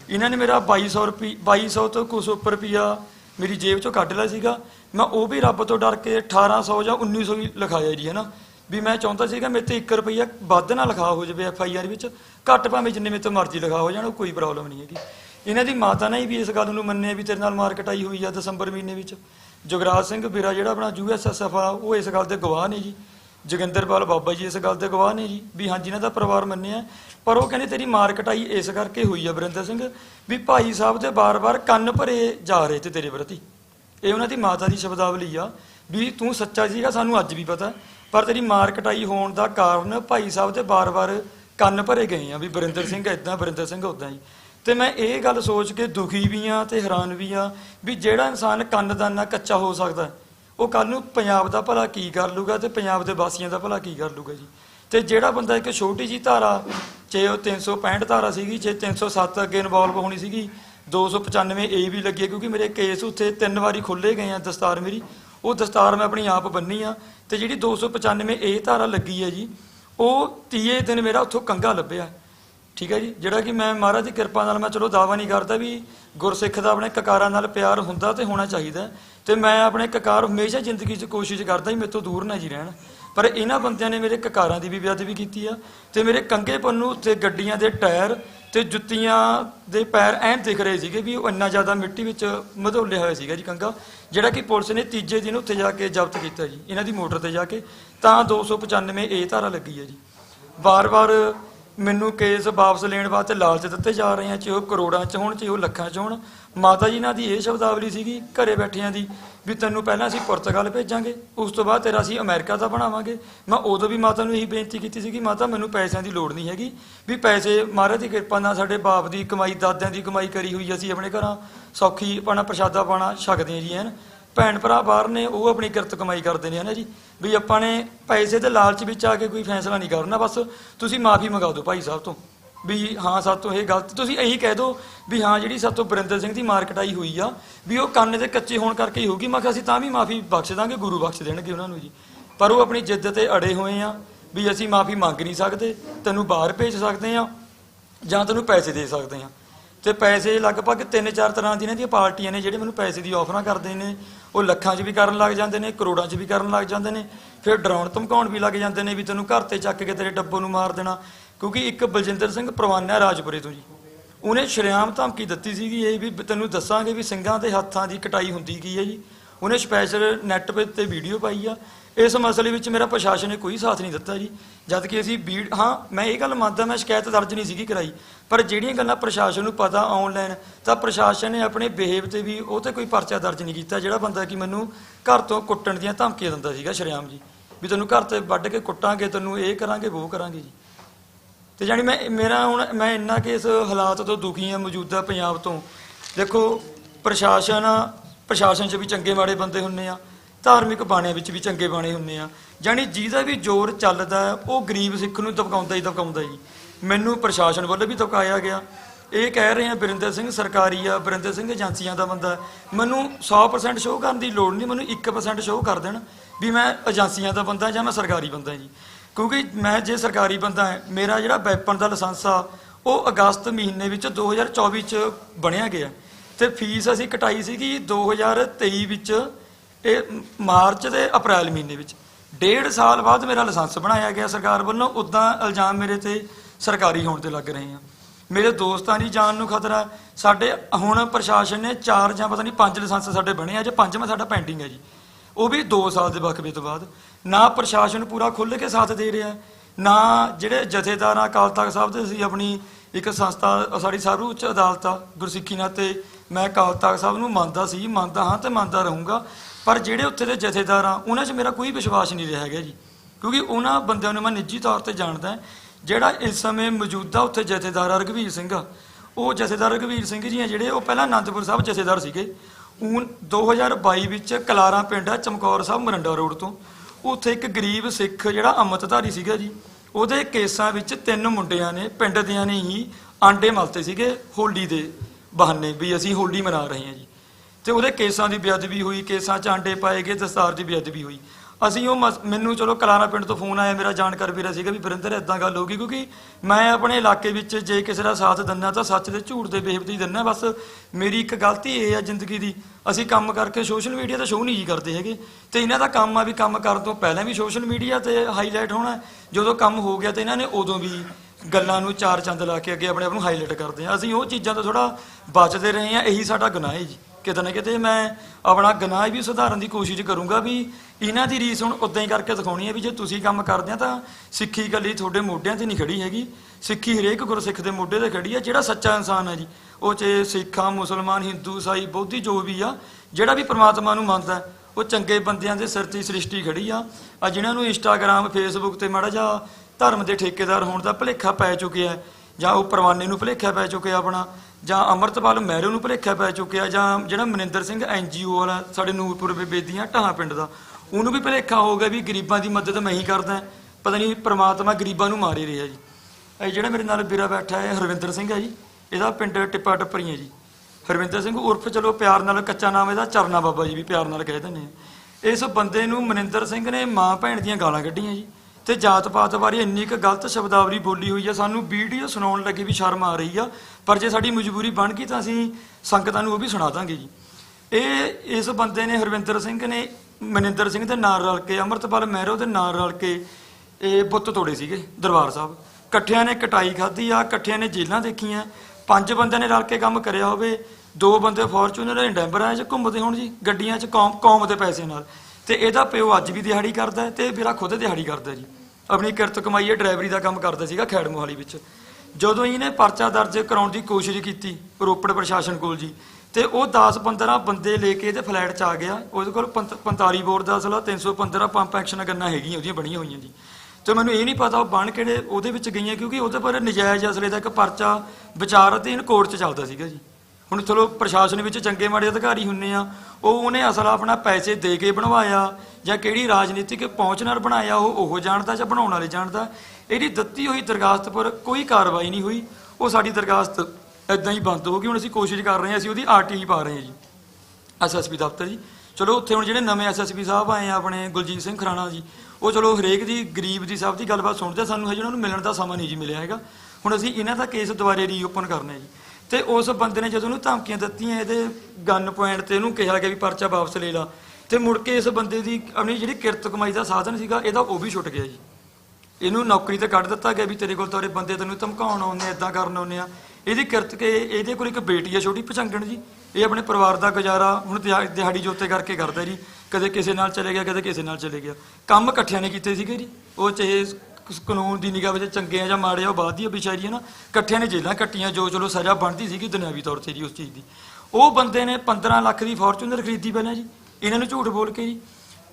ਇਹਨਾਂ ਨੇ ਮੇਰਾ 2200 ਰੁਪਏ 2200 ਤੋਂ ਕੁਛ ਉੱਪਰ ਰੁਪਿਆ ਮੇਰੀ ਜੇਬ ਚੋਂ ਕੱਢ ਲਿਆ ਸੀਗਾ। ਮੈਂ ਉਹ ਵੀ ਰੱਬ ਤੋਂ ਡਰ ਕੇ 1800 ਜਾਂ 1900 ਹੀ ਲਿਖਾਇਆ ਜੀ, ਹੈ ਨਾ? ਵੀ ਮੈਂ ਚਾਹੁੰਦਾ ਸੀਗਾ ਮੇਰੇ ਤੇ 1 ਰੁਪਈਆ ਵੱਧ ਨਾ ਲਿਖਾ ਹੋ ਜਾਵੇ ਐਫ ਆਈ ਆਰ ਵਿੱਚ। ਘੱਟ ਭਾਵੇਂ ਜਿੰਨੇ ਮੇਰੇ ਤੋਂ ਮਰਜ਼ੀ ਲਿਖਾ ਹੋ ਜਾਣ ਉਹ ਕੋਈ ਪ੍ਰੋਬਲਮ ਨਹੀਂ ਹੈਗੀ। ਇਹਨਾਂ ਦੀ ਮਾਤਾ ਨੇ ਵੀ ਇਸ ਗੱਲ ਨੂੰ ਮੰਨਿਆ ਵੀ ਤੇਰੇ ਨਾਲ ਮਾਰਕਟ ਆਈ ਹੋਈ ਆ ਦਸੰਬਰ ਮਹੀਨੇ ਵਿੱਚ। ਜੁਗਰਾਜ ਸਿੰਘ ਵੀਰਾ ਜਿਹੜਾ ਆਪਣਾ ਯੂਐਸਐਸਐਫ ਆ, ਉਹ ਇਸ ਗੱਲ ਦੇ ਗਵਾਹ ਨੇ ਜੀ। ਜੋਗਿੰਦਰਪਾਲ ਬਾਬਾ ਜੀ ਇਸ ਗੱਲ ਦੇ ਗਵਾਹ ਨੇ ਜੀ, ਵੀ ਹਾਂਜੀ ਇਹਨਾਂ ਦਾ ਪਰਿਵਾਰ ਮੰਨਿਆ। ਪਰ ਉਹ ਕਹਿੰਦੇ ਤੇਰੀ ਮਾਰ ਕਟਾਈ ਇਸ ਕਰਕੇ ਹੋਈ ਆ ਬਰਿੰਦਰ ਸਿੰਘ, ਵੀ ਭਾਈ ਸਾਹਿਬ ਦੇ ਬਾਰ-ਬਾਰ ਕੰਨ ਭਰੇ ਜਾ ਰਹੇ ਤੇ ਤੇਰੇ ਪ੍ਰਤੀ। ਇਹ ਉਹਨਾਂ ਦੀ ਮਾਤਾ ਦੀ ਸ਼ਬਦਾਵਲੀ ਆ, ਵੀ ਤੂੰ ਸੱਚਾ ਸੀਗਾ, ਸਾਨੂੰ ਅੱਜ ਵੀ ਪਤਾ। ਪਰ ਤੇਰੀ ਮਾਰ ਕਟਾਈ ਹੋਣ ਦਾ ਕਾਰਨ ਭਾਈ ਸਾਹਿਬ ਦੇ ਬਾਰ-ਬਾਰ ਕੰਨ ਭਰੇ ਗਏ ਆ ਵੀ ਵਰਿੰਦਰ ਸਿੰਘ ਇਦਾਂ ਵਰਿੰਦਰ ਸਿੰਘ ਉਦਾਂ ਹੀ। ਤੇ ਮੈਂ ਇਹ ਗੱਲ ਸੋਚ ਕੇ ਦੁਖੀ ਵੀ ਆ ਤੇ ਹੈਰਾਨ ਵੀ ਆ ਵੀ ਜਿਹੜਾ ਇਨਸਾਨ ਕੰਨ ਦਾ ਨਾ ਕੱਚਾ ਹੋ ਸਕਦਾ, ਉਹ ਕੱਲ ਨੂੰ ਪੰਜਾਬ ਦਾ ਭਲਾ ਕੀ ਕਰ ਲੂਗਾ ਤੇ ਪੰਜਾਬ ਦੇ ਵਾਸੀਆਂ ਦਾ ਭਲਾ ਕੀ ਕਰ ਲੂਗਾ ਜੀ। ਤੇ ਜਿਹੜਾ ਬੰਦਾ ਇੱਕ ਛੋਟੀ ਜੀ ਧਾਰਾ ਚਾਹੇ ਉਹ 365 ਧਾਰਾ ਸੀਗੀ ਚਾਹੇ 307 ਅੱਗੇ ਇਨਵੋਲਵ ਹੋਣੀ ਸੀਗੀ 295 ਏ ਵੀ ਲੱਗੇ ਕਿਉਂਕਿ ਮੇਰੇ ਕੇਸ ਉੱਥੇ ਤਿੰਨ ਵਾਰੀ ਖੁੱਲੇ ਗਏ ਆ ਦਸਤਾਰ ਮੇਰੀ, ਉਹ ਦਸਤਾਰ ਮੈਂ ਆਪਣੀ ਆਪ ਬੰਨੀ ਆ ਤੇ ਜਿਹੜੀ 295 ਏ ਧਾਰਾ ਲੱਗੀ ਹੈ ਜੀ, ਉਹ ਤੀਏ ਦਿਨ ਮੇਰਾ ਉੱਥੋਂ ਕੰਗਾ ਲੱਭਿਆ। ਠੀਕ ਹੈ ਜੀ? ਜਿਹੜਾ ਕਿ ਮੈਂ ਮਹਾਰਾਜ ਦੀ ਕਿਰਪਾ ਨਾਲ ਮੈਂ ਚਲੋ ਦਾਵਾ ਨਹੀਂ ਕਰਦਾ ਵੀ ਗੁਰਸਿੱਖ ਦਾ ਆਪਣੇ ਕਕਾਰਾਂ ਨਾਲ ਪਿਆਰ ਹੁੰਦਾ ਤੇ ਹੋਣਾ ਚਾਹੀਦਾ ਤੇ ਮੈਂ ਆਪਣੇ ਕਕਾਰ ਹਮੇਸ਼ਾ ਜ਼ਿੰਦਗੀ 'ਚ ਕੋਸ਼ਿਸ਼ ਕਰਦਾ ਹੀ ਮੇਰੇ ਤੋਂ ਦੂਰ ਨਾ ਜੀ ਰਹਿਣ। ਪਰ ਇਹਨਾਂ ਬੰਦਿਆਂ ਨੇ ਮੇਰੇ ਕਕਾਰਾਂ ਦੀ ਵੀ ਬੇਅਦਬੀ ਕੀਤੀ ਆ ਤੇ ਮੇਰੇ ਕੰਗੇ ਪੰਨੂ ਉੱਤੇ ਗੱਡੀਆਂ ਦੇ ਟਾਇਰ ਤੇ ਜੁੱਤੀਆਂ ਦੇ ਪੈਰ ਐਂ ਦਿਖ ਰਹੇ ਸੀਗੇ ਵੀ ਉਹ ਇੰਨਾ ਜ਼ਿਆਦਾ ਮਿੱਟੀ ਵਿੱਚ ਮਧੋਲਿਆ ਹੋਇਆ ਸੀਗਾ ਜੀ ਕੰਗਾ, ਜਿਹੜਾ ਕਿ ਪੁਲਿਸ ਨੇ ਤੀਜੇ ਦਿਨ ਉੱਥੇ ਜਾ ਕੇ ਜ਼ਬਤ ਕੀਤਾ ਜੀ, ਇਹਨਾਂ ਦੀ ਮੋਟਰ ਤੇ ਜਾ ਕੇ। ਤਾਂ 295 ਏ ਧਾਰਾ ਲੱਗੀ ਹੈ ਜੀ। ਵਾਰ-ਵਾਰ ਮੈਨੂੰ ਕੇਸ ਵਾਪਸ ਲੈਣ ਵਾਸਤੇ ਲਾਲਚ ਦਿੱਤੇ ਜਾ ਰਹੇ ਆ, ਚਾਹੇ ਉਹ ਕਰੋੜਾਂ ਚ ਹੋਣ, ਚਾਹੇ ਉਹ ਲੱਖਾਂ ਚ ਹੋਣ। ਮਾਤਾ ਜੀ ਨਾਲ ਦੀ ਇਹ ਸ਼ਬਦਾਵਲੀ ਸੀਗੀ, ਘਰੇ ਬੈਠਿਆਂ ਦੀ, ਵੀ ਤੈਨੂੰ ਪਹਿਲਾਂ ਅਸੀਂ ਪੁਰਤਗਾਲ ਭੇਜਾਂਗੇ, ਉਸ ਤੋਂ ਬਾਅਦ ਤੇਰਾ ਅਸੀਂ ਅਮਰੀਕਾ ਦਾ ਬਣਾਵਾਂਗੇ। ਮੈਂ ਉਦੋਂ ਵੀ ਮਾਤਾ ਨੂੰ ਇਹੀ ਬੇਨਤੀ ਕੀਤੀ ਸੀ ਕਿ ਮਾਤਾ, ਮੈਨੂੰ ਪੈਸਿਆਂ ਦੀ ਲੋੜ ਨਹੀਂ ਹੈਗੀ, ਵੀ ਪੈਸੇ, ਮਹਾਰਾਜ ਦੀ ਕਿਰਪਾ ਨਾਲ ਸਾਡੇ ਬਾਪ ਦੀ ਕਮਾਈ, ਦਾਦਿਆਂ ਦੀ ਕਮਾਈ ਕਰੀ ਹੋਈ ਅਸੀਂ ਆਪਣੇ ਘਰਾਂ, ਸੌਖੀ ਪਾਣਾ ਪ੍ਰਸ਼ਾਦਾ ਪਾਣਾ ਛਕਦੇ ਹਾਂ ਜੀ ਐਨ ਭੈਣ ਭਰਾ ਬਾਹਰ ਨੇ, ਉਹ ਆਪਣੀ ਕਿਰਤ ਕਮਾਈ ਕਰਦੇ ਨੇ, ਹਨਾ ਜੀ। ਵੀ ਆਪਾਂ ਨੇ ਪੈਸੇ ਦੇ ਲਾਲਚ ਵਿੱਚ ਆ ਕੇ ਕੋਈ ਫੈਸਲਾ ਨਹੀਂ ਕਰਨਾ, ਬਸ ਤੁਸੀਂ ਮਾਫੀ ਮੰਗਾ ਦਿਓ ਭਾਈ ਸਾਹਿਬ ਤੋਂ। ਵੀ ਹਾਂ ਸਾਤੋਂ ਇਹ ਗਲਤ, ਤੁਸੀਂ ਇਹੀ ਕਹਿ ਦਿਓ ਵੀ ਹਾਂ ਜਿਹੜੀ ਸਾਤੋਂ ਬਰਿੰਦਰ ਸਿੰਘ ਦੀ ਮਾਰ ਕਟਾਈ ਹੋਈ ਆ, ਵੀ ਉਹ ਕੰਨ ਦੇ ਕੱਚੇ ਹੋਣ ਕਰਕੇ ਹੀ ਹੋਊਗੀ। ਮੈਂ ਕਿਹਾ ਅਸੀਂ ਤਾਂ ਵੀ ਮਾਫੀ ਬਖਸ਼ ਦਾਂਗੇ, ਗੁਰੂ ਬਖਸ਼ ਦੇਣਗੇ ਉਹਨਾਂ ਨੂੰ ਜੀ। ਪਰ ਉਹ ਆਪਣੀ ਜਿੱਦ ਤੇ ਅੜੇ ਹੋਏ ਆ ਵੀ ਅਸੀਂ ਮਾਫੀ ਮੰਗ ਨਹੀਂ ਸਕਦੇ, ਤੈਨੂੰ ਬਾਹਰ ਭੇਜ ਸਕਦੇ ਆ ਜਾਂ ਤੈਨੂੰ ਪੈਸੇ ਦੇ ਸਕਦੇ ਆ। ਤੇ ਪੈਸੇ ਲਗਭਗ ਤਿੰਨ ਚਾਰ ਤਰ੍ਹਾਂ ਦੀਆਂ ਇਹਨਾਂ ਦੀਆਂ ਪਾਰਟੀਆਂ ਨੇ ਜਿਹੜੇ ਮੈਨੂੰ ਪੈਸੇ ਦੀ ਆਫਰਾਂ ਕਰਦੇ ਨੇ। ਉਹ ਲੱਖਾਂ 'ਚ ਵੀ ਕਰਨ ਲੱਗ ਜਾਂਦੇ ਨੇ, ਕਰੋੜਾਂ 'ਚ ਵੀ ਕਰਨ ਲੱਗ ਜਾਂਦੇ ਨੇ। ਫਿਰ ਡਰਾਉਣ ਧਮਕਾਉਣ ਵੀ ਲੱਗ ਜਾਂਦੇ ਨੇ ਵੀ ਤੈਨੂੰ ਘਰ ਤੇ ਚੱਕ ਕੇ ਤੇਰੇ ਡੱਬੋ ਨੂੰ ਮਾਰ ਦੇਣਾ। ਕਿਉਂਕਿ ਇੱਕ ਬਲਜਿੰਦਰ ਸਿੰਘ ਪ੍ਰਵਾਨਿਆ ਰਾਜਪੁਰੇ ਤੋਂ ਜੀ। ਉਹਨੇ ਸ਼ਰੇਆਮ ਧਮਕੀ ਦਿੱਤੀ ਸੀਗੀ ਇਹ ਵੀ ਤੈਨੂੰ ਦੱਸਾਂਗੇ ਵੀ ਸਿੰਘਾਂ ਦੇ ਹੱਥਾਂ ਦੀ ਕਟਾਈ ਹੁੰਦੀ ਕੀ ਹੈ ਜੀ। ਉਹਨੇ ਸਪੈਸ਼ਲ ਨੈੱਟ 'ਤੇ ਵੀਡੀਓ ਪਾਈ ਆ। ਇਸ ਮਸਲੇ ਵਿੱਚ ਮੇਰਾ ਪ੍ਰਸ਼ਾਸਨ ਨੇ ਕੋਈ ਸਾਥ ਨਹੀਂ ਦਿੱਤਾ ਜੀ। ਜਦ ਕਿ ਅਸੀਂ ਬੀ ਹਾਂ, ਮੈਂ ਇਹ ਗੱਲ ਮੰਨਦਾ, ਮੈਂ ਸ਼ਿਕਾਇਤ ਦਰਜ ਨਹੀਂ ਸੀਗੀ ਕਰਾਈ। ਪਰ ਜਿਹੜੀਆਂ ਗੱਲਾਂ ਪ੍ਰਸ਼ਾਸਨ ਨੂੰ ਪਤਾ ਆਨਲਾਈਨ ਤਾਂ ਪ੍ਰਸ਼ਾਸਨ ਨੇ ਆਪਣੇ ਬਿਹੇਵ ਤੇ ਵੀ ਉਹ ਤੇ ਕੋਈ ਪਰਚਾ ਦਰਜ ਨਹੀਂ ਕੀਤਾ, ਜਿਹੜਾ ਬੰਦਾ ਕਿ ਮੈਨੂੰ ਘਰ ਤੋਂ ਕੁੱਟਣ ਦੀਆਂ ਧਮਕੀਆਂ ਦਿੰਦਾ ਸੀਗਾ ਸ਼ਰੇਆਮ ਜੀ। ਵੀ ਤੈਨੂੰ ਘਰ ਤੇ ਵੱਢ ਕੇ ਕੁੱਟਾਂਗੇ, ਤੈਨੂੰ ਇਹ ਕਰਾਂਗੇ, ਉਹ ਕਰਾਂਗੇ ਜੀ। ਤੇ ਜਾਣੀ ਮੈਂ, ਮੇਰਾ ਹੁਣ, ਮੈਂ ਇੰਨਾ ਕਿ ਇਸ ਹਾਲਾਤ ਤੋਂ ਦੁਖੀ ਹਾਂ ਮੌਜੂਦਾ ਪੰਜਾਬ ਤੋਂ। ਦੇਖੋ, ਪ੍ਰਸ਼ਾਸਨ ਪ੍ਰਸ਼ਾਸਨ 'ਚ ਵੀ ਚੰਗੇ ਮਾੜੇ ਬੰਦੇ ਹੁੰਨੇ ਆ, ਧਾਰਮਿਕ ਬਾਣਿਆਂ ਵਿੱਚ ਵੀ ਚੰਗੇ ਬਾਣੇ ਹੁੰਨੇ ਆ। ਜਾਣੀ ਜਿਹਦਾ ਵੀ ਜ਼ੋਰ ਚੱਲਦਾ, ਉਹ ਗਰੀਬ ਸਿੱਖ ਨੂੰ ਦਬਕਾਉਂਦਾ ਹੀ ਦਬਕਾਉਂਦਾ ਜੀ। ਮੈਨੂੰ ਪ੍ਰਸ਼ਾਸਨ ਵੱਲੋਂ ਵੀ ਦਬਕਾਇਆ ਗਿਆ। ਇਹ ਕਹਿ ਰਹੇ ਆ, ਬਰਿੰਦਰ ਸਿੰਘ ਸਰਕਾਰੀ ਆ, ਬਰਿੰਦਰ ਸਿੰਘ ਏਜੰਸੀਆਂ ਦਾ ਬੰਦਾ ਮੈਨੂੰ 100% ਸ਼ੋਅ ਕਰਨ ਦੀ ਲੋੜ ਨਹੀਂ, ਮੈਨੂੰ 1% ਸ਼ੋਅ ਕਰ ਦੇਣ ਵੀ ਮੈਂ ਏਜੰਸੀਆਂ ਦਾ ਬੰਦਾ ਜਾਂ ਮੈਂ ਸਰਕਾਰੀ ਬੰਦਾ ਜੀ। ਕਿਉਂਕਿ ਮੈਂ ਜੇ ਸਰਕਾਰੀ ਬੰਦਾ ਹੈ, ਮੇਰਾ ਜਿਹੜਾ ਵੈਪਨ ਦਾ ਲਾਇਸੈਂਸ ਆ, ਉਹ ਅਗਸਤ ਮਹੀਨੇ ਵਿੱਚ 2024 ਚ ਬਣਿਆ ਗਿਆ। ਤੇ ਫੀਸ ਅਸੀਂ ਕਟਾਈ ਸੀਗੀ 2023 ਵਿੱਚ, ਇਹ ਮਾਰਚ ਤੇ ਅਪ੍ਰੈਲ ਮਹੀਨੇ ਵਿੱਚ। ਡੇਢ ਸਾਲ ਬਾਅਦ ਮੇਰਾ ਲਾਇਸੈਂਸ ਬਣਾਇਆ ਗਿਆ ਸਰਕਾਰ ਵੱਲੋਂ, ਉਦਾਂ ਇਲਜ਼ਾਮ ਮੇਰੇ ਤੇ ਸਰਕਾਰੀ ਹੋਣ ਤੇ ਲੱਗ ਰਹੇ ਆ। ਮੇਰੇ ਦੋਸਤਾਂ ਦੀ ਜਾਨ ਨੂੰ ਖਤਰਾ, ਸਾਡੇ ਹੁਣ ਪ੍ਰਸ਼ਾਸਨ ਨੇ ਚਾਰ ਜਾਂ ਪਤਾ ਨਹੀਂ ਪੰਜ ਲਾਇਸੈਂਸ ਸਾਡੇ ਬਣੇ ਆ ਜੇ ਪੰਜਵਾਂ ਸਾਡਾ ਪੈਂਡਿੰਗ ਹੈ ਜੀ। ਉਹ ਵੀ 2 ਸਾਲ ਦੇ ਵਕਫੇ ਤੋਂ ਬਾਅਦ। ਨਾ ਪ੍ਰਸ਼ਾਸਨ ਪੂਰਾ ਖੁੱਲ੍ਹ ਕੇ ਸਾਥ ਦੇ ਰਿਹਾ ਨਾ ਜਿਹੜੇ ਜਥੇਦਾਰਾਂ ਅਕਾਲ ਤਖਤ ਸਾਹਿਬ ਦੇ ਸੀ ਆਪਣੀ ਇੱਕ ਸੰਸਥਾ ਸਾਡੀ ਸਰਵਉੱਚ ਅਦਾਲਤ ਆ ਗੁਰਸਿੱਖੀ ਨਾਲ ਤੇ ਮੈਂ ਅਕਾਲ ਤਖਤ ਸਾਹਿਬ ਨੂੰ ਮੰਨਦਾ ਸੀ, ਮੰਨਦਾ ਹਾਂ ਤੇ ਮੰਨਦਾ ਰਹੂੰਗਾ, ਪਰ ਜਿਹੜੇ ਉੱਥੇ ਦੇ ਜਥੇਦਾਰ ਆ, ਉਹਨਾਂ 'ਚ ਮੇਰਾ ਕੋਈ ਵਿਸ਼ਵਾਸ ਨਹੀਂ ਰਿਹਾ ਹੈਗਾ ਜੀ। ਕਿਉਂਕਿ ਉਹਨਾਂ ਬੰਦਿਆਂ ਨੂੰ ਮੈਂ ਨਿੱਜੀ ਤੌਰ ਤੇ ਜਾਣਦਾ ਜਿਹੜਾ ਇਸ ਸਮੇਂ ਮੌਜੂਦਾ ਉੱਥੇ ਜਥੇਦਾਰ ਰਘਵੀਰ ਸਿੰਘ ਆ, ਉਹ ਜਥੇਦਾਰ ਰਘਵੀਰ ਸਿੰਘ ਜੀ ਆ, ਜਿਹੜੇ ਉਹ ਪਹਿਲਾਂ ਅਨੰਦਪੁਰ ਸਾਹਿਬ ਜਥੇਦਾਰ ਸੀਗੇ। ਹੁਣ 2022 ਵਿੱਚ ਕਲਾਰਾ ਪਿੰਡ ਆ, ਚਮਕੌਰ ਸਾਹਿਬ, ਮਰੰਡਾ ਰੋਡ ਤੋਂ। ਉੱਥੇ ਇੱਕ ਗਰੀਬ ਸਿੱਖ ਜਿਹੜਾ ਅੰਮ੍ਰਿਤਧਾਰੀ ਸੀਗਾ ਜੀ, ਉਹਦੇ ਕੇਸਾਂ ਵਿੱਚ ਤਿੰਨ ਮੁੰਡਿਆਂ ਨੇ, ਪਿੰਡ ਦਿਆਂ ਨੇ ਹੀ ਆਂਡੇ ਮਲਤੇ ਸੀਗੇ ਹੋਲੀ ਦੇ ਬਹਾਨੇ ਵੀ ਅਸੀਂ ਹੋਲੀ ਮਨਾ ਰਹੇ ਹਾਂ ਜੀ। ਤੇ ਉਹਦੇ ਕੇਸਾਂ ਦੀ ਬੇਅਦਬੀ ਹੋਈ, ਕੇਸਾਂ 'ਚ ਆਂਡੇ ਪਾਏ ਗਏ, ਦਸਤਾਰ ਦੀ ਬੇਅਦਬੀ ਹੋਈ। ਅਸੀਂ ਉਹ ਮਸ- ਮੈਨੂੰ ਚਲੋ ਕਲਾਰਾ ਪਿੰਡ ਤੋਂ ਫੋਨ ਆਇਆ, ਮੇਰਾ ਜਾਣਕਾਰ ਵੀਰਾ ਸੀਗਾ ਵੀ ਵਰਿੰਦਰ ਇਦਾਂ ਗੱਲ ਹੋ ਗਈ ਕਿਉਂਕਿ ਮੈਂ ਆਪਣੇ ਇਲਾਕੇ ਵਿੱਚ ਜੇ ਕਿਸੇ ਦਾ ਸਾਥ ਦਿੰਨਾ ਤਾਂ ਸੱਚ ਦੇ ਝੂਠ ਦੇ ਬੇਹਬਤੀ ਦਿੰਨਾ ਬਸ ਮੇਰੀ ਇੱਕ ਗਲਤੀ ਇਹ ਆ ਜ਼ਿੰਦਗੀ ਦੀ, ਅਸੀਂ ਕੰਮ ਕਰਕੇ ਸੋਸ਼ਲ ਮੀਡੀਆ ਤੇ ਸ਼ੋਅ ਨਹੀਂ ਜੀ ਕਰਦੇ ਹੈਗੇ। ਤੇ ਇਹਨਾਂ ਦਾ ਕੰਮ ਆ ਵੀ ਕੰਮ ਕਰਨ ਤੋਂ ਪਹਿਲਾਂ ਵੀ ਸੋਸ਼ਲ ਮੀਡੀਆ ਤੇ ਹਾਈਲਾਈਟ ਹੋਣਾ, ਜਦੋਂ ਕੰਮ ਹੋ ਗਿਆ ਤੇ ਇਹਨਾਂ ਨੇ ਉਦੋਂ ਵੀ ਗੱਲਾਂ ਨੂੰ ਚਾਰ ਚੰਦ ਲਾ ਕੇ ਅੱਗੇ ਆਪਣੇ ਆਪ ਨੂੰ ਹਾਈਲਾਈਟ ਕਰਦੇ ਆ। ਅਸੀਂ ਉਹ ਚੀਜ਼ਾਂ ਤੋਂ ਥੋੜਾ ਬਚਦੇ ਰਹੇ ਆ, ਇਹੀ ਸਾਡਾ ਗੁਨਾਹ ਹੈ ਜੀ। ਕਿਤੇ ਨਾ ਕਿਤੇ ਮੈਂ ਆਪਣਾ ਗੁਨਾਹ ਵੀ ਸੁਧਾਰਨ ਦੀ ਕੋਸ਼ਿਸ਼ ਕਰੂੰਗਾ ਵੀ ਇਹਨਾਂ ਦੀ ਰੀਸ ਹੁਣ ਉਦਾਂ ਹੀ ਕਰਕੇ ਦਿਖਾਉਣੀ ਹੈ ਵੀ ਜੇ ਤੁਸੀਂ ਕੰਮ ਕਰਦੇ ਆ ਤਾਂ ਸਿੱਖੀ ਗੱਲੀ ਤੁਹਾਡੇ ਮੋਢਿਆਂ ਤੇ ਨਹੀਂ ਖੜੀ ਹੈਗੀ। ਸਿੱਖੀ ਹਰੇਕ ਗੁਰਸਿੱਖ ਦੇ ਮੋਢੇ ਤੇ ਖੜੀ ਆ, ਜਿਹੜਾ ਸੱਚਾ ਇਨਸਾਨ ਹੈ ਜੀ। ਉਹ ਚਾਹੇ ਸਿੱਖਾਂ, ਮੁਸਲਮਾਨ, ਹਿੰਦੂ ਸਾਈ ਬੋਧੀ ਜੋ ਵੀ ਆ, ਜਿਹੜਾ ਵੀ ਪ੍ਰਮਾਤਮਾ ਨੂੰ ਮੰਨਦਾ, ਉਹ ਚੰਗੇ ਬੰਦਿਆਂ ਦੇ ਸਿਰ ਤੇ ਸ੍ਰਿਸ਼ਟੀ ਖੜੀ ਆ। ਆ ਜਿਨ੍ਹਾਂ ਨੂੰ ਇੰਸਟਾਗ੍ਰam ਫੇਸਬੁੱਕ ਤੇ ਮਾੜਾ ਜਿਹਾ ਧਰਮ ਦੇ ਠੇਕੇਦਾਰ ਹੋਣ ਦਾ ਭੁਲੇਖਾ ਪੈ ਚੁੱਕਿਆ ਜਾਂ ਉਹ ਪਰਵਾਨੇ ਨੂੰ ਭੁਲੇਖਾ ਪੈ ਚੁੱਕਿਆ ਆਪਣਾ ਜਾਂ ਅਮਰਤਪਾਲ ਮਹਿਰੋ ਨੂੰ ਭੁਲੇਖਾ ਪੈ ਚੁੱਕਿਆ ਜਾਂ ਜਿਹੜਾ ਮਨਿੰਦਰ ਸਿੰਘ ਐਨਜੀਓ ਵਾਲਾ ਸਾਡੇ ਨੂਰਪੁਰ ਬੇਦੀਆਂ ਢਾਹਾਂ ਪਿੰਡ ਦਾ, ਉਹਨੂੰ ਵੀ ਭੁਲੇਖਾ ਹੋ ਗਿਆ ਵੀ ਗਰੀਬਾਂ ਦੀ ਮਦਦ ਮੈਂ ਹੀ ਕਰਦਾ, ਪਤਾ ਨਹੀਂ ਪ੍ਰਮਾਤਮਾ ਗਰੀਬਾਂ ਨੂੰ ਮਾਰ ਹੀ ਰਿਹਾ ਜੀ। ਇਹ ਜਿਹੜਾ ਮੇਰੇ ਨਾਲ ਵੀਰਾ ਬੈਠਾ ਹੈ, ਹਰਵਿੰਦਰ ਸਿੰਘ ਹੈ ਜੀ, ਇਹਦਾ ਪਿੰਡ ਟਿੱਪਾ ਟੱਪਰੀ ਹੈ ਜੀ। ਹਰਵਿੰਦਰ ਸਿੰਘ ਉਰਫ ਚਲੋ ਪਿਆਰ ਨਾਲ ਕੱਚਾ ਨਾਮ ਇਹਦਾ ਚਰਨਾ ਬਾਬਾ ਜੀ ਵੀ ਪਿਆਰ ਨਾਲ ਕਹਿ ਦਿੰਦੇ ਆ। ਇਸ ਬੰਦੇ ਨੂੰ ਮਨਿੰਦਰ ਸਿੰਘ ਨੇ ਮਾਂ ਭੈਣ ਦੀਆਂ ਗਾਲਾਂ ਕੱਢੀਆਂ ਜੀ। ਤੇ ਜਾਤ ਪਾਤ ਬਾਰੇ ਇੰਨੀ ਕੁ ਗਲਤ ਸ਼ਬਦਾਵਲੀ ਬੋਲੀ ਹੋਈ ਆ, ਸਾਨੂੰ ਵੀਡੀਓ ਸੁਣਾਉਣ ਲੱਗੇ ਵੀ ਸ਼ਰਮ ਆ ਰਹੀ ਆ, ਪਰ ਜੇ ਸਾਡੀ ਮਜਬੂਰੀ ਬਣ ਗਈ ਤਾਂ ਅਸੀਂ ਸੰਗਤਾਂ ਨੂੰ ਉਹ ਵੀ ਸੁਣਾ ਦਾਂਗੇ ਜੀ। ਇਹ ਇਸ ਬੰਦੇ ਨੇ ਹਰਵਿੰਦਰ ਸਿੰਘ ਨੇ, ਮਨਿੰਦਰ ਸਿੰਘ ਦੇ ਨਾਲ ਰਲ ਕੇ, ਅਮਰਤਪਾਲ ਮਹਿਰੋ ਦੇ ਨਾਲ ਰਲ ਕੇ ਇਹ ਬੁੱਤ ਤੋੜੇ ਸੀਗੇ ਦਰਬਾਰ ਸਾਹਿਬ। ਇਕੱਠਿਆਂ ਨੇ ਕਟਾਈ ਖਾਧੀ ਆ, ਇਕੱਠਿਆਂ ਨੇ ਜੇਲਾਂ ਦੇਖੀਆਂ, ਪੰਜ ਬੰਦਿਆਂ ਨੇ ਰਲ ਕੇ ਕੰਮ ਕਰਿਆ ਹੋਵੇ, ਦੋ ਬੰਦੇ ਫੋਰਚੂਨਰ ਇੰਡੈਂਬਰਾਂ 'ਚ ਘੁੰਮਦੇ ਹੋਣ ਜੀ, ਗੱਡੀਆਂ 'ਚ ਕੌਮ ਕੌਮ ਦੇ ਪੈਸੇ ਨਾਲ। ਤੇ ਇਹਦਾ ਪਿਓ ਅੱਜ ਵੀ ਦਿਹਾੜੀ ਕਰਦਾ ਹੈ ਤੇ ਮੇਰਾ ਖੁਦ ਦਿਹਾੜੀ ਕਰਦਾ ਜੀ। ਆਪਣੀ ਕਿਰਤ ਕਮਾਈ ਇਹ ਡਰਾਈਵਰੀ ਦਾ ਕੰਮ ਕਰਦਾ ਸੀਗਾ ਖੈੜ ਮੋਹਾਲੀ ਵਿੱਚ। ਜਦੋਂ ਇਹਨੇ ਪਰਚਾ ਦਰਜ ਕਰਾਉਣ ਦੀ ਕੋਸ਼ਿਸ਼ ਕੀਤੀ, ਰੋਪੜ ਪ੍ਰਸ਼ਾਸਨ ਕੋਲ ਜੀ, ਤੇ ਉਹ 10-15 ਬੰਦੇ ਲੈ ਕੇ ਇਹਦੇ ਫਲੈਟ 'ਚ ਆ ਗਿਆ। ਉਹਦੇ ਕੋਲ 45 ਬੋਰ ਦਾ ਅਸਲਾ 315 ਪੰਪ ਐਕਸ਼ਨ ਗੰਨਾ ਹੈਗੀਆਂ, ਉਹਦੀਆਂ ਬਣੀਆਂ ਹੋਈਆਂ ਜੀ। ਤੇ ਮੈਨੂੰ ਇਹ ਨਹੀਂ ਪਤਾ ਉਹ ਬਣ ਕਿਹੜੇ ਉਹਦੇ ਵਿੱਚ ਗਈਆਂ, ਕਿਉਂਕਿ ਉਹਦੇ ਪਰ ਨਜਾਇਜ਼ ਅਸਲੇ ਦਾ ਇੱਕ ਪਰਚਾ ਵਿਚਾਰ ਅਧੀਨ ਕੋਰਟ 'ਚ ਚੱਲਦਾ ਸੀਗਾ ਜੀ। ਹੁਣ ਚਲੋ ਪ੍ਰਸ਼ਾਸਨ ਵਿੱਚ ਚੰਗੇ ਮਾੜੇ ਅਧਿਕਾਰੀ ਹੁੰਨੇ ਆ ਉਹ ਉਹਨੇ ਅਸਲ ਆਪਣਾ ਪੈਸੇ ਦੇ ਕੇ ਬਣਵਾਇਆ ਜਾਂ ਕਿਹੜੀ ਰਾਜਨੀਤਿਕ ਪਹੁੰਚ ਨਾਲ ਬਣਾਇਆ ਉਹ ਉਹ ਜਾਣਦਾ ਜਾਂ ਬਣਾਉਣ ਵਾਲੇ ਜਾਣਦਾ ਇਹਦੀ ਦਿੱਤੀ ਹੋਈ ਦਰਖਾਸਤ ਪਰ ਕੋਈ ਕਾਰਵਾਈ ਨਹੀਂ ਹੋਈ। ਉਹ ਸਾਡੀ ਦਰਖਾਸਤ ਇਦਾਂ ਹੀ ਬੰਦ ਹੋ ਗਈ ਹੁਣ ਅਸੀਂ ਕੋਸ਼ਿਸ਼ ਕਰ ਰਹੇ ਹਾਂ ਅਸੀਂ ਉਹਦੀ ਆਰਟੀ ਪਾ ਰਹੇ ਹਾਂ ਜੀ ਐਸਐਸਪੀ ਦਫ਼ਤਰ ਜੀ। ਚਲੋ ਉੱਥੇ ਹੁਣ ਜਿਹੜੇ ਨਵੇਂ ਐਸਐਸਪੀ ਸਾਹਿਬ ਆਏ ਆ ਆਪਣੇ ਗੁਲਜੀਤ ਸਿੰਘ ਖਰਾਣਾ ਜੀ ਉਹ ਚਲੋ ਹਰੇਕ ਦੀ ਗਰੀਬ ਦੀ ਸਭ ਦੀ ਗੱਲਬਾਤ ਸੁਣਦੇ ਆ, ਸਾਨੂੰ ਹਜੇ ਉਹਨਾਂ ਨੂੰ ਮਿਲਣ ਦਾ ਸਮਾਂ ਨਹੀਂ ਜੀ ਮਿਲਿਆ ਹੈਗਾ। ਹੁਣ ਅਸੀਂ ਇਹਨਾਂ ਦਾ ਕੇਸ ਦੁਬਾਰੇ ਰੀਓਪਨ ਕਰਨਾ ਹੈ ਜੀ। ਤੇ ਉਸ ਬੰਦੇ ਨੇ ਜਦੋਂ ਉਹਨੂੰ ਧਮਕੀਆਂ ਦਿੱਤੀਆਂ, ਇਹਦੇ ਗਨ ਪੁਆਇੰਟ ਤੇ ਇਹਨੂੰ ਕਿਹਾ ਗਿਆ ਵੀ ਪਰਚਾ ਵਾਪਸ ਲੈ ਲਾ। ਤੇ ਮੁੜ ਕੇ ਇਸ ਬੰਦੇ ਦੀ ਆਪਣੀ ਜਿਹੜੀ ਕਿਰਤ ਕਮਾਈ ਦਾ ਸਾਧਨ ਸੀਗਾ, ਇਹਦਾ ਉਹ ਵੀ ਛੁੱਟ ਗਿਆ ਜੀ। ਇਹਨੂੰ ਨੌਕਰੀ ਤੇ ਕੱਢ ਦਿੱਤਾ ਗਿਆ ਵੀ ਤੇਰੇ ਕੋਲ ਤੇਰੇ ਬੰਦੇ ਤੈਨੂੰ ਧਮਕਾਉਣ ਆਉਂਦੇ ਇਦਾਂ ਕਰਨ ਆਉਂਦੇ ਆ। ਇਹਦੀ ਕਿਰਤ ਕੇ ਇਹਦੇ ਕੋਲ ਇੱਕ ਬੇਟੀ ਆ ਛੋਟੀ ਪਚੰਗਣ ਜੀ। ਇਹ ਆਪਣੇ ਪਰਿਵਾਰ ਦਾ ਗੁਜ਼ਾਰਾ ਹੁਣ ਦਿਹਾ- ਦਿਹਾੜੀ ਜੋਤੇ ਕਰਕੇ ਕਰਦਾ ਜੀ। ਕਦੇ ਕਿਸੇ ਨਾਲ ਚਲੇ ਗਿਆ, ਕਦੇ ਕਿਸੇ ਨਾਲ ਚਲੇ ਗਿਆ। ਕੰਮ ਇਕੱਠਿਆਂ ਨੇ ਕੀਤੇ ਸੀਗੇ ਜੀ। ਉਹ ਚਾਹੇ ਕ- ਕਾਨੂੰਨ ਦੀ ਨਿਗਾਹ ਵਿੱਚ ਚੰਗੇ ਆ ਜਾਂ ਮਾੜੇ ਆ, ਉਹ ਬਾਅਦ ਦੀ ਵਿਚਾਰੀ ਹੈ ਨਾ ਇਕੱਠਿਆਂ ਨੇ ਜੇਲਾਂ ਕੱਟੀਆਂ, ਜੋ ਚਲੋ ਸਜ਼ਾ ਬਣਦੀ ਸੀਗੀ ਦੁਨਿਆਵੀ ਤੌਰ ਤੇ ਜੀ ਉਸ ਚੀਜ਼ ਦੀ। ਉਹ ਬੰਦੇ ਨੇ 15 ਲੱਖ ਦੀ ਫੋਰਚੂਨਰ ਖਰੀਦੀ ਪਹਿਲਾਂ ਜੀ, ਇਹਨਾਂ ਨੂੰ ਝੂਠ ਬੋਲ ਕੇ ਜੀ।